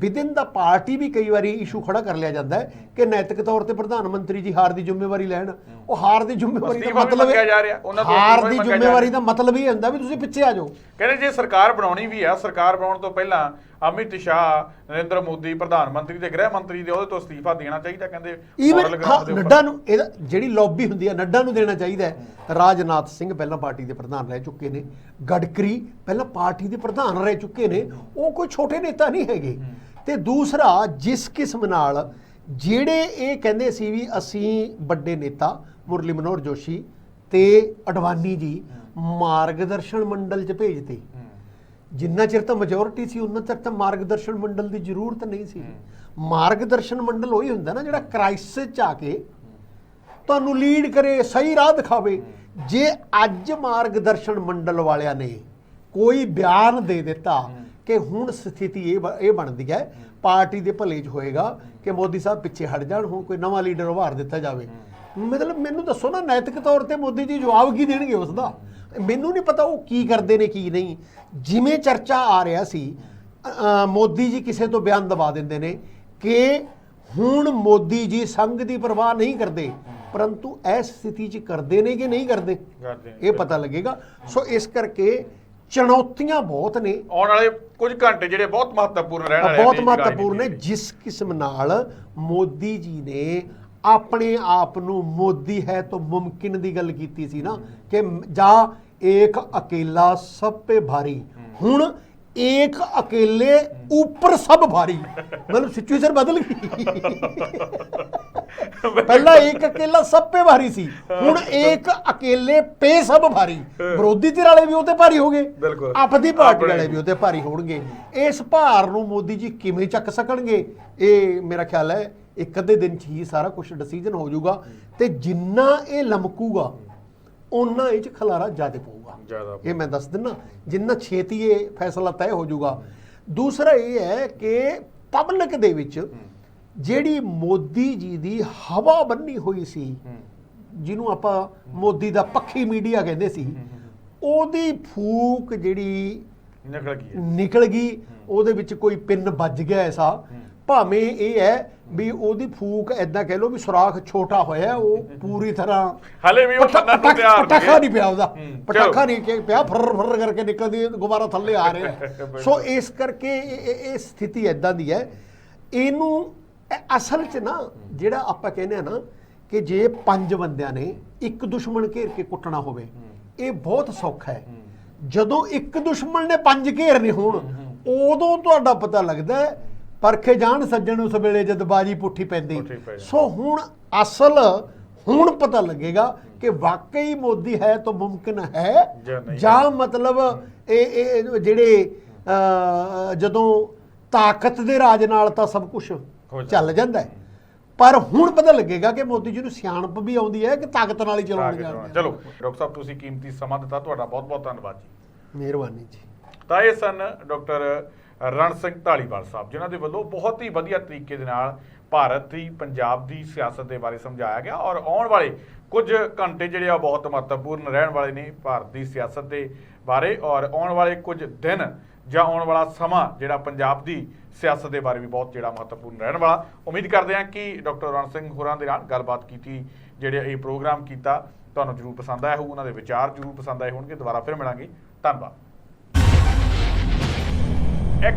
ਵਿਦਿਨ ਦਾ ਪਾਰਟੀ ਵੀ ਕਈ ਵਾਰੀ ਇਸ਼ੂ ਖੜਾ ਕਰ ਲਿਆ ਜਾਂਦਾ ਹੈ ਕਿ ਨੈਤਿਕ ਤੌਰ ਤੇ ਪ੍ਰਧਾਨ ਮੰਤਰੀ ਜੀ ਹਾਰ ਦੀ ਜ਼ਿੰਮੇਵਾਰੀ ਲੈਣ। ਉਹ ਹਾਰ ਦੀ ਜ਼ਿੰਮੇਵਾਰੀ ਦਾ ਮਤਲਬ ਮੰਗਿਆ ਜਾ ਰਿਹਾ, ਉਹਨਾਂ ਤੋਂ ਹਾਰ ਦੀ ਜ਼ਿੰਮੇਵਾਰੀ। ਦਾ ਮਤਲਬ ਇਹ ਹੁੰਦਾ ਵੀ ਤੁਸੀਂ ਪਿੱਛੇ ਆ ਜਾਓ। ਕਹਿੰਦੇ ਜੇ ਸਰਕਾਰ ਬਣਾਉਣੀ ਵੀ ਆ ਸਰਕਾਰ ਬਣਾਉਣ ਤੋਂ ਪਹਿਲਾਂ ਅਮਿਤ ਸ਼ਾਹ ਨਰਿੰਦਰ ਮੋਦੀ ਪ੍ਰਧਾਨ ਮੰਤਰੀ ਤੇ ਗ੍ਰਹਿ ਮੰਤਰੀ ਦੇ ਉਹਦੇ ਤੋਂ ਅਸਤੀਫਾ ਦੇਣਾ ਚਾਹੀਦਾ ਕਹਿੰਦੇ ਈਵਨ ਦੇ। ਨੱਡਾ ਨੂੰ ਇਹਦਾ ਜਿਹੜੀ ਲੌਬੀ ਹੁੰਦੀ ਹੈ ਨੱਡਾ ਨੂੰ ਦੇਣਾ ਚਾਹੀਦਾ ਹੈ। ਰਾਜਨਾਥ ਸਿੰਘ ਪਹਿਲਾਂ ਪਾਰਟੀ ਦੇ ਪ੍ਰਧਾਨ ਰਹਿ ਚੁੱਕੇ ਨੇ। ਗਡਕਰੀ ਪਹਿਲਾਂ ਪਾਰਟੀ ਦੇ ਪ੍ਰਧਾਨ ਰਹਿ ਚੁੱਕੇ ਨੇ। ਉਹ ਕੋਈ ਛੋਟੇ ਨੇਤਾ ਨਹੀਂ ਹੈਗੇ। ਤੇ ਦੂਸਰਾ ਜਿਸ ਕਿਸਮ ਨਾਲ ਜਿਹੜੇ ਇਹ ਕਹਿੰਦੇ ਸੀ ਵੀ ਅਸੀਂ ਵੱਡੇ ਨੇਤਾ ਮੁਰਲੀ ਮਨੋਹਰ ਜੋਸ਼ੀ ਤੇ ਅਡਵਾਨੀ ਜੀ ਮਾਰਗਦਰਸ਼ਨ ਮੰਡਲ 'ਚ ਭੇਜਤੇ। ਜਿੰਨਾ ਚਿਰ ਤਾਂ ਮੈਜੋਰਿਟੀ ਸੀ ਉਹਨਾਂ ਚਿਰ ਤਾਂ ਮਾਰਗਦਰਸ਼ਨ ਮੰਡਲ ਦੀ ਜ਼ਰੂਰਤ ਨਹੀਂ ਸੀ। ਮਾਰਗਦਰਸ਼ਨ ਮੰਡਲ ਉਹੀ ਹੁੰਦਾ ਨਾ ਜਿਹੜਾ ਕ੍ਰਾਈਸਿਸ ਚ ਆ ਕੇ ਤੁਹਾਨੂੰ ਲੀਡ ਕਰੇ, ਸਹੀ ਰਾਹ ਦਿਖਾਵੇ। ਜੇ ਅੱਜ ਮਾਰਗਦਰਸ਼ਨ ਮੰਡਲ ਵਾਲਿਆਂ ਨੇ ਕੋਈ ਬਿਆਨ ਦੇ ਦਿੱਤਾ ਕਿ ਹੁਣ ਸਥਿਤੀ ਇਹ ਬ- ਇਹ ਬਣਦੀ ਹੈ, ਪਾਰਟੀ ਦੇ ਭਲੇ 'ਚ ਹੋਏਗਾ ਕਿ ਮੋਦੀ ਸਾਹਿਬ ਪਿੱਛੇ ਹਟ ਜਾਣ, ਹੁਣ ਕੋਈ ਨਵਾਂ ਲੀਡਰ ਉਭਾਰ ਦਿੱਤਾ ਜਾਵੇ। ਮਤਲਬ ਮੈਨੂੰ ਦੱਸੋ ਨਾ, ਨੈਤਿਕ ਤੌਰ ਤੇ ਮੋਦੀ ਜੀ ਜਵਾਬ ਕੀ ਦੇਣਗੇ ਉਸ ਦਾ? ਮੈਨੂੰ ਨਹੀਂ ਪਤਾ ਉਹ ਕੀ ਕਰਦੇ ਨੇ ਕੀ ਨਹੀਂ। ਜਿਵੇਂ ਚਰਚਾ ਆ ਰਿਹਾ ਸੀ ਮੋਦੀ ਜੀ ਕਿਸੇ ਤੋਂ ਬਿਆਨ ਦਬਾ ਦਿੰਦੇ ਨੇ ਕਿ ਹੁਣ ਮੋਦੀ ਜੀ ਸੰਘ ਦੀ ਪਰਵਾਹ ਨਹੀਂ ਕਰਦੇ ਪਰੰਤੂ ਇਸ ਸਥਿਤੀ 'ਚ ਕਰਦੇ ਨੇ ਕਿ ਨਹੀਂ ਕਰਦੇ? ਕਰਦੇ ਨੇ। ਇਹ ਪਤਾ ਲੱਗੇਗਾ। ਸੋ ਇਸ ਕਰਕੇ ਚੁਣੌਤੀਆਂ ਬਹੁਤ ਨੇ। ਆਉਣ ਵਾਲੇ ਕੁਝ ਘੰਟੇ ਜਿਹੜੇ ਬਹੁਤ ਮਹੱਤਵਪੂਰਨ ਰਹਿਣ ਵਾਲੇ ਬਹੁਤ ਮਹੱਤਵਪੂਰਨ ਰਾਜਨੀਤੀ ਜਿਸ ਕਿਸਮ ਨਾਲ ਮੋਦੀ ਜੀ ਨੇ ਆਪਣੇ ਆਪ ਨੂੰ ਮੋਦੀ ਹੈ ਤਾਂ ਮੁਮਕਿਨ ਦੀ ਗੱਲ ਕੀਤੀ ਸੀ ਨਾ ਕਿ ਜਾਂ ਏਕ ਅਕੇਲਾ ਸਭ ਪੇ ਭਾਰੀ। ਹੁਣ ਏਕ ਅਕੇਲੇ ਉੱਪਰ ਸਭ ਭਾਰੀ। ਮਤਲਬ ਸਿਚੁਏਸ਼ਨ ਬਦਲ ਗਈ। ਪਹਿਲਾਂ ਏਕ ਅਕੇਲਾ ਸਭ ਪੇ ਭਾਰੀ ਸੀ। ਹੁਣ ਏਕ ਅਕੇਲੇ ਪੇ ਸਭ ਭਾਰੀ। ਵਿਰੋਧੀ ਧਿਰ ਵਾਲੇ ਵੀ ਉਹ ਤੇ ਭਾਰੀ ਹੋ ਗਏ। ਆਪਦੀ ਪਾਰਟੀ ਵਾਲੇ ਵੀ ਉਹ ਤੇ ਭਾਰੀ ਹੋਣਗੇ। ਇਸ ਭਾਰ ਨੂੰ ਮੋਦੀ ਜੀ ਕਿਵੇਂ ਚੱਕ ਸਕਣਗੇ? ਇਹ ਮੇਰਾ ਖਿਆਲ ਹੈ ਇੱਕ ਅੱਧੇ ਦਿਨ 'ਚ ਹੀ ਸਾਰਾ ਕੁਝ ਡਿਸੀਜਨ ਹੋ ਜਾਊਗਾ ਤੇ ਜਿੰਨਾ ਇਹ ਲਮਕੂਗਾ ਉਹਨਾਂ ਇਹ 'ਚ ਖਲਾਰਾ ਜ਼ਿਆਦਾ ਪਊਗਾ। ਇਹ ਮੈਂ ਦੱਸ ਦਿੰਨਾ ਜਿੰਨਾ ਛੇਤੀ ਇਹ ਫੈਸਲਾ ਤੈਅ ਹੋ ਜਾਊਗਾ। ਦੂਸਰਾ ਇਹ ਹੈ ਕਿ ਪਬਲਿਕ ਦੇ ਵਿੱਚ ਜਿਹੜੀ ਮੋਦੀ ਜੀ ਦੀ ਹਵਾ ਬੰਨੀ ਹੋਈ ਸੀ ਜਿਹਨੂੰ ਆਪਾਂ ਮੋਦੀ ਦਾ ਪੱਖੀ ਮੀਡੀਆ ਕਹਿੰਦੇ ਸੀ ਉਹਦੀ ਫੂਕ ਜਿਹੜੀ ਨਿਕਲ ਗਈ। ਨਿਕਲ ਗਈ ਉਹਦੇ ਵਿੱਚ ਕੋਈ ਪਿੰਨ ਵੱਜ ਗਿਆ ਐਸਾ। ਭਾਵੇਂ ਇਹ ਹੈ ਵੀ ਉਹਦੀ ਫੂਕ ਐਦਾਂ ਕਹਿ ਲਓ ਵੀ ਸੁਰਾਖ ਛੋਟਾ ਹੋਇਆ ਉਹ ਪੂਰੀ ਤਰ੍ਹਾਂ ਹਲੇ ਵੀ ਉਹ ਨੂੰ ਤਿਆਰ ਪਟਾਖਾ ਨਹੀਂ ਪਿਆ ਉਹਦਾ। ਪਟਾਖਾ। ਨਹੀਂ ਕਿ ਪਿਆ ਫਰ ਫਰ ਕਰਕੇ ਨਿਕਲਦੀ ਗੁਬਾਰਾ ਥੱਲੇ ਆ ਰਿਹਾ ਸੋ ਇਸ ਕਰਕੇ ਇਹ- ਸਥਿਤੀ ਐਦਾਂ ਦੀ ਹੈ। ਇਹਨੂੰ ਇਹ ਅਸਲ 'ਚ ਨਾ ਜਿਹੜਾ ਆਪਾਂ ਕਹਿੰਦੇ ਆ ਨਾ ਕਿ ਜੇ ਪੰਜ ਬੰਦਿਆਂ ਨੇ ਇੱਕ ਦੁਸ਼ਮਣ ਘੇਰ ਕੇ ਕੁੱਟਣਾ ਹੋਵੇ ਇਹ ਬਹੁਤ ਸੌਖਾ ਹੈ। ਜਦੋਂ ਇੱਕ ਦੁਸ਼ਮਣ ਨੇ ਪੰਜ ਘੇਰਨੇ ਹੋਣ ਉਦੋਂ ਤੁਹਾਡਾ ਪਤਾ ਲੱਗਦਾ ਹੈ ਪਰਖੇ ਜਾਣ ਸੱਜਣ ਉਸ ਵੇਲੇ ਜਦ ਬਾਜੀ ਪੁੱਠੀ ਪੈਂਦੀ। ਪੁੱਠੀ ਪੈ ਜਾਂਦੀ। ਸੋ ਹੁਣ ਅਸਲ ਹੁਣ ਪਤਾ ਲੱਗੇਗਾ ਕਿ ਵਾਕਈ ਮੋਦੀ ਹੈ ਤਾਂ ਮੁਮਕਿਨ ਹੈ। ਜਾਂ ਨਹੀਂ ਜਾਂ ਮਤਲਬ ਇਹ ਇਹ ਜਿਹੜੇ ਅਹ, ਜਦੋਂ ਤਾਕਤ ਦੇ ਰਾਜ ਨਾਲ ਤਾਂ ਸਭ ਕੁਝ ਜਾਂਦਾ। ਚੱਲ ਜਾਂਦਾ ਹੈ। ਪਰ ਹੁਣ ਪਤਾ ਲੱਗੇਗਾ ਕਿ ਮੋਦੀ ਜੀ ਨੂੰ ਸਿਆਣਪ ਵੀ ਆਉਂਦੀ ਹੈ ਕਿ ਤਾਕਤ ਨਾਲ ਹੀ ਚਲਾਉਣ ਜਾਣਦੇ ਚਲੋ ਡਾਕਟਰ ਸਾਹਿਬ ਤੁਸੀਂ ਕੀਮਤੀ ਸਮਾਂ ਦਿੱਤਾ ਤੁਹਾਡਾ ਬਹੁਤ ਬਹੁਤ ਧੰਨਵਾਦ ਜੀ। ਮਿਹਰਬਾਨੀ ਜੀ। ਤਾਂ ਇਹ ਸਨ ਡਾਕਟਰ ਰਣ ਸਿੰਘ ਢਾਲੀਵਾਲ ਸਾਹਿਬ, ਜਿਨ੍ਹਾਂ ਦੇ ਵੱਲੋਂ ਬਹੁਤ ਹੀ ਵਧੀਆ ਤਰੀਕੇ ਦੇ ਨਾਲ ਭਾਰਤ ਦੀ, ਪੰਜਾਬ ਦੀ ਸਿਆਸਤ ਦੇ ਬਾਰੇ ਸਮਝਾਇਆ ਗਿਆ ਔਰ ਆਉਣ ਵਾਲੇ ਕੁਝ ਘੰਟੇ ਜਿਹੜੇ ਆ ਬਹੁਤ ਮਹੱਤਵਪੂਰਨ ਰਹਿਣ ਵਾਲੇ ਨੇ ਭਾਰਤ ਦੀ ਸਿਆਸਤ ਦੇ ਬਾਰੇ ਔਰ ਆਉਣ ਵਾਲੇ ਕੁਝ ਦਿਨ ਜਾਂ ਆਉਣ ਵਾਲਾ ਸਮਾਂ ਜਿਹੜਾ ਪੰਜਾਬ ਦੀ ਸਿਆਸਤ ਦੇ ਬਾਰੇ ਵੀ ਬਹੁਤ ਜਿਹੜਾ ਮਹੱਤਵਪੂਰਨ ਰਹਿਣ ਵਾਲਾ। ਉਮੀਦ ਕਰਦੇ ਹਾਂ ਕਿ ਡਾਕਟਰ ਰਣ ਸਿੰਘ ਹੋਰਾਂ ਦੇ ਨਾਲ ਗੱਲਬਾਤ ਕੀਤੀ, ਜਿਹੜੇ ਇਹ ਪ੍ਰੋਗਰਾਮ ਕੀਤਾ, ਤੁਹਾਨੂੰ ਜਰੂਰ ਪਸੰਦ ਆਇਆ ਹੋਊ, ਉਹਨਾਂ ਦੇ ਵਿਚਾਰ ਜਰੂਰ ਪਸੰਦ ਆਏ ਹੋਣਗੇ। ਦੁਬਾਰਾ ਫਿਰ ਮਿਲਾਂਗੇ। ਧੰਨਵਾਦ। ਇੱਕ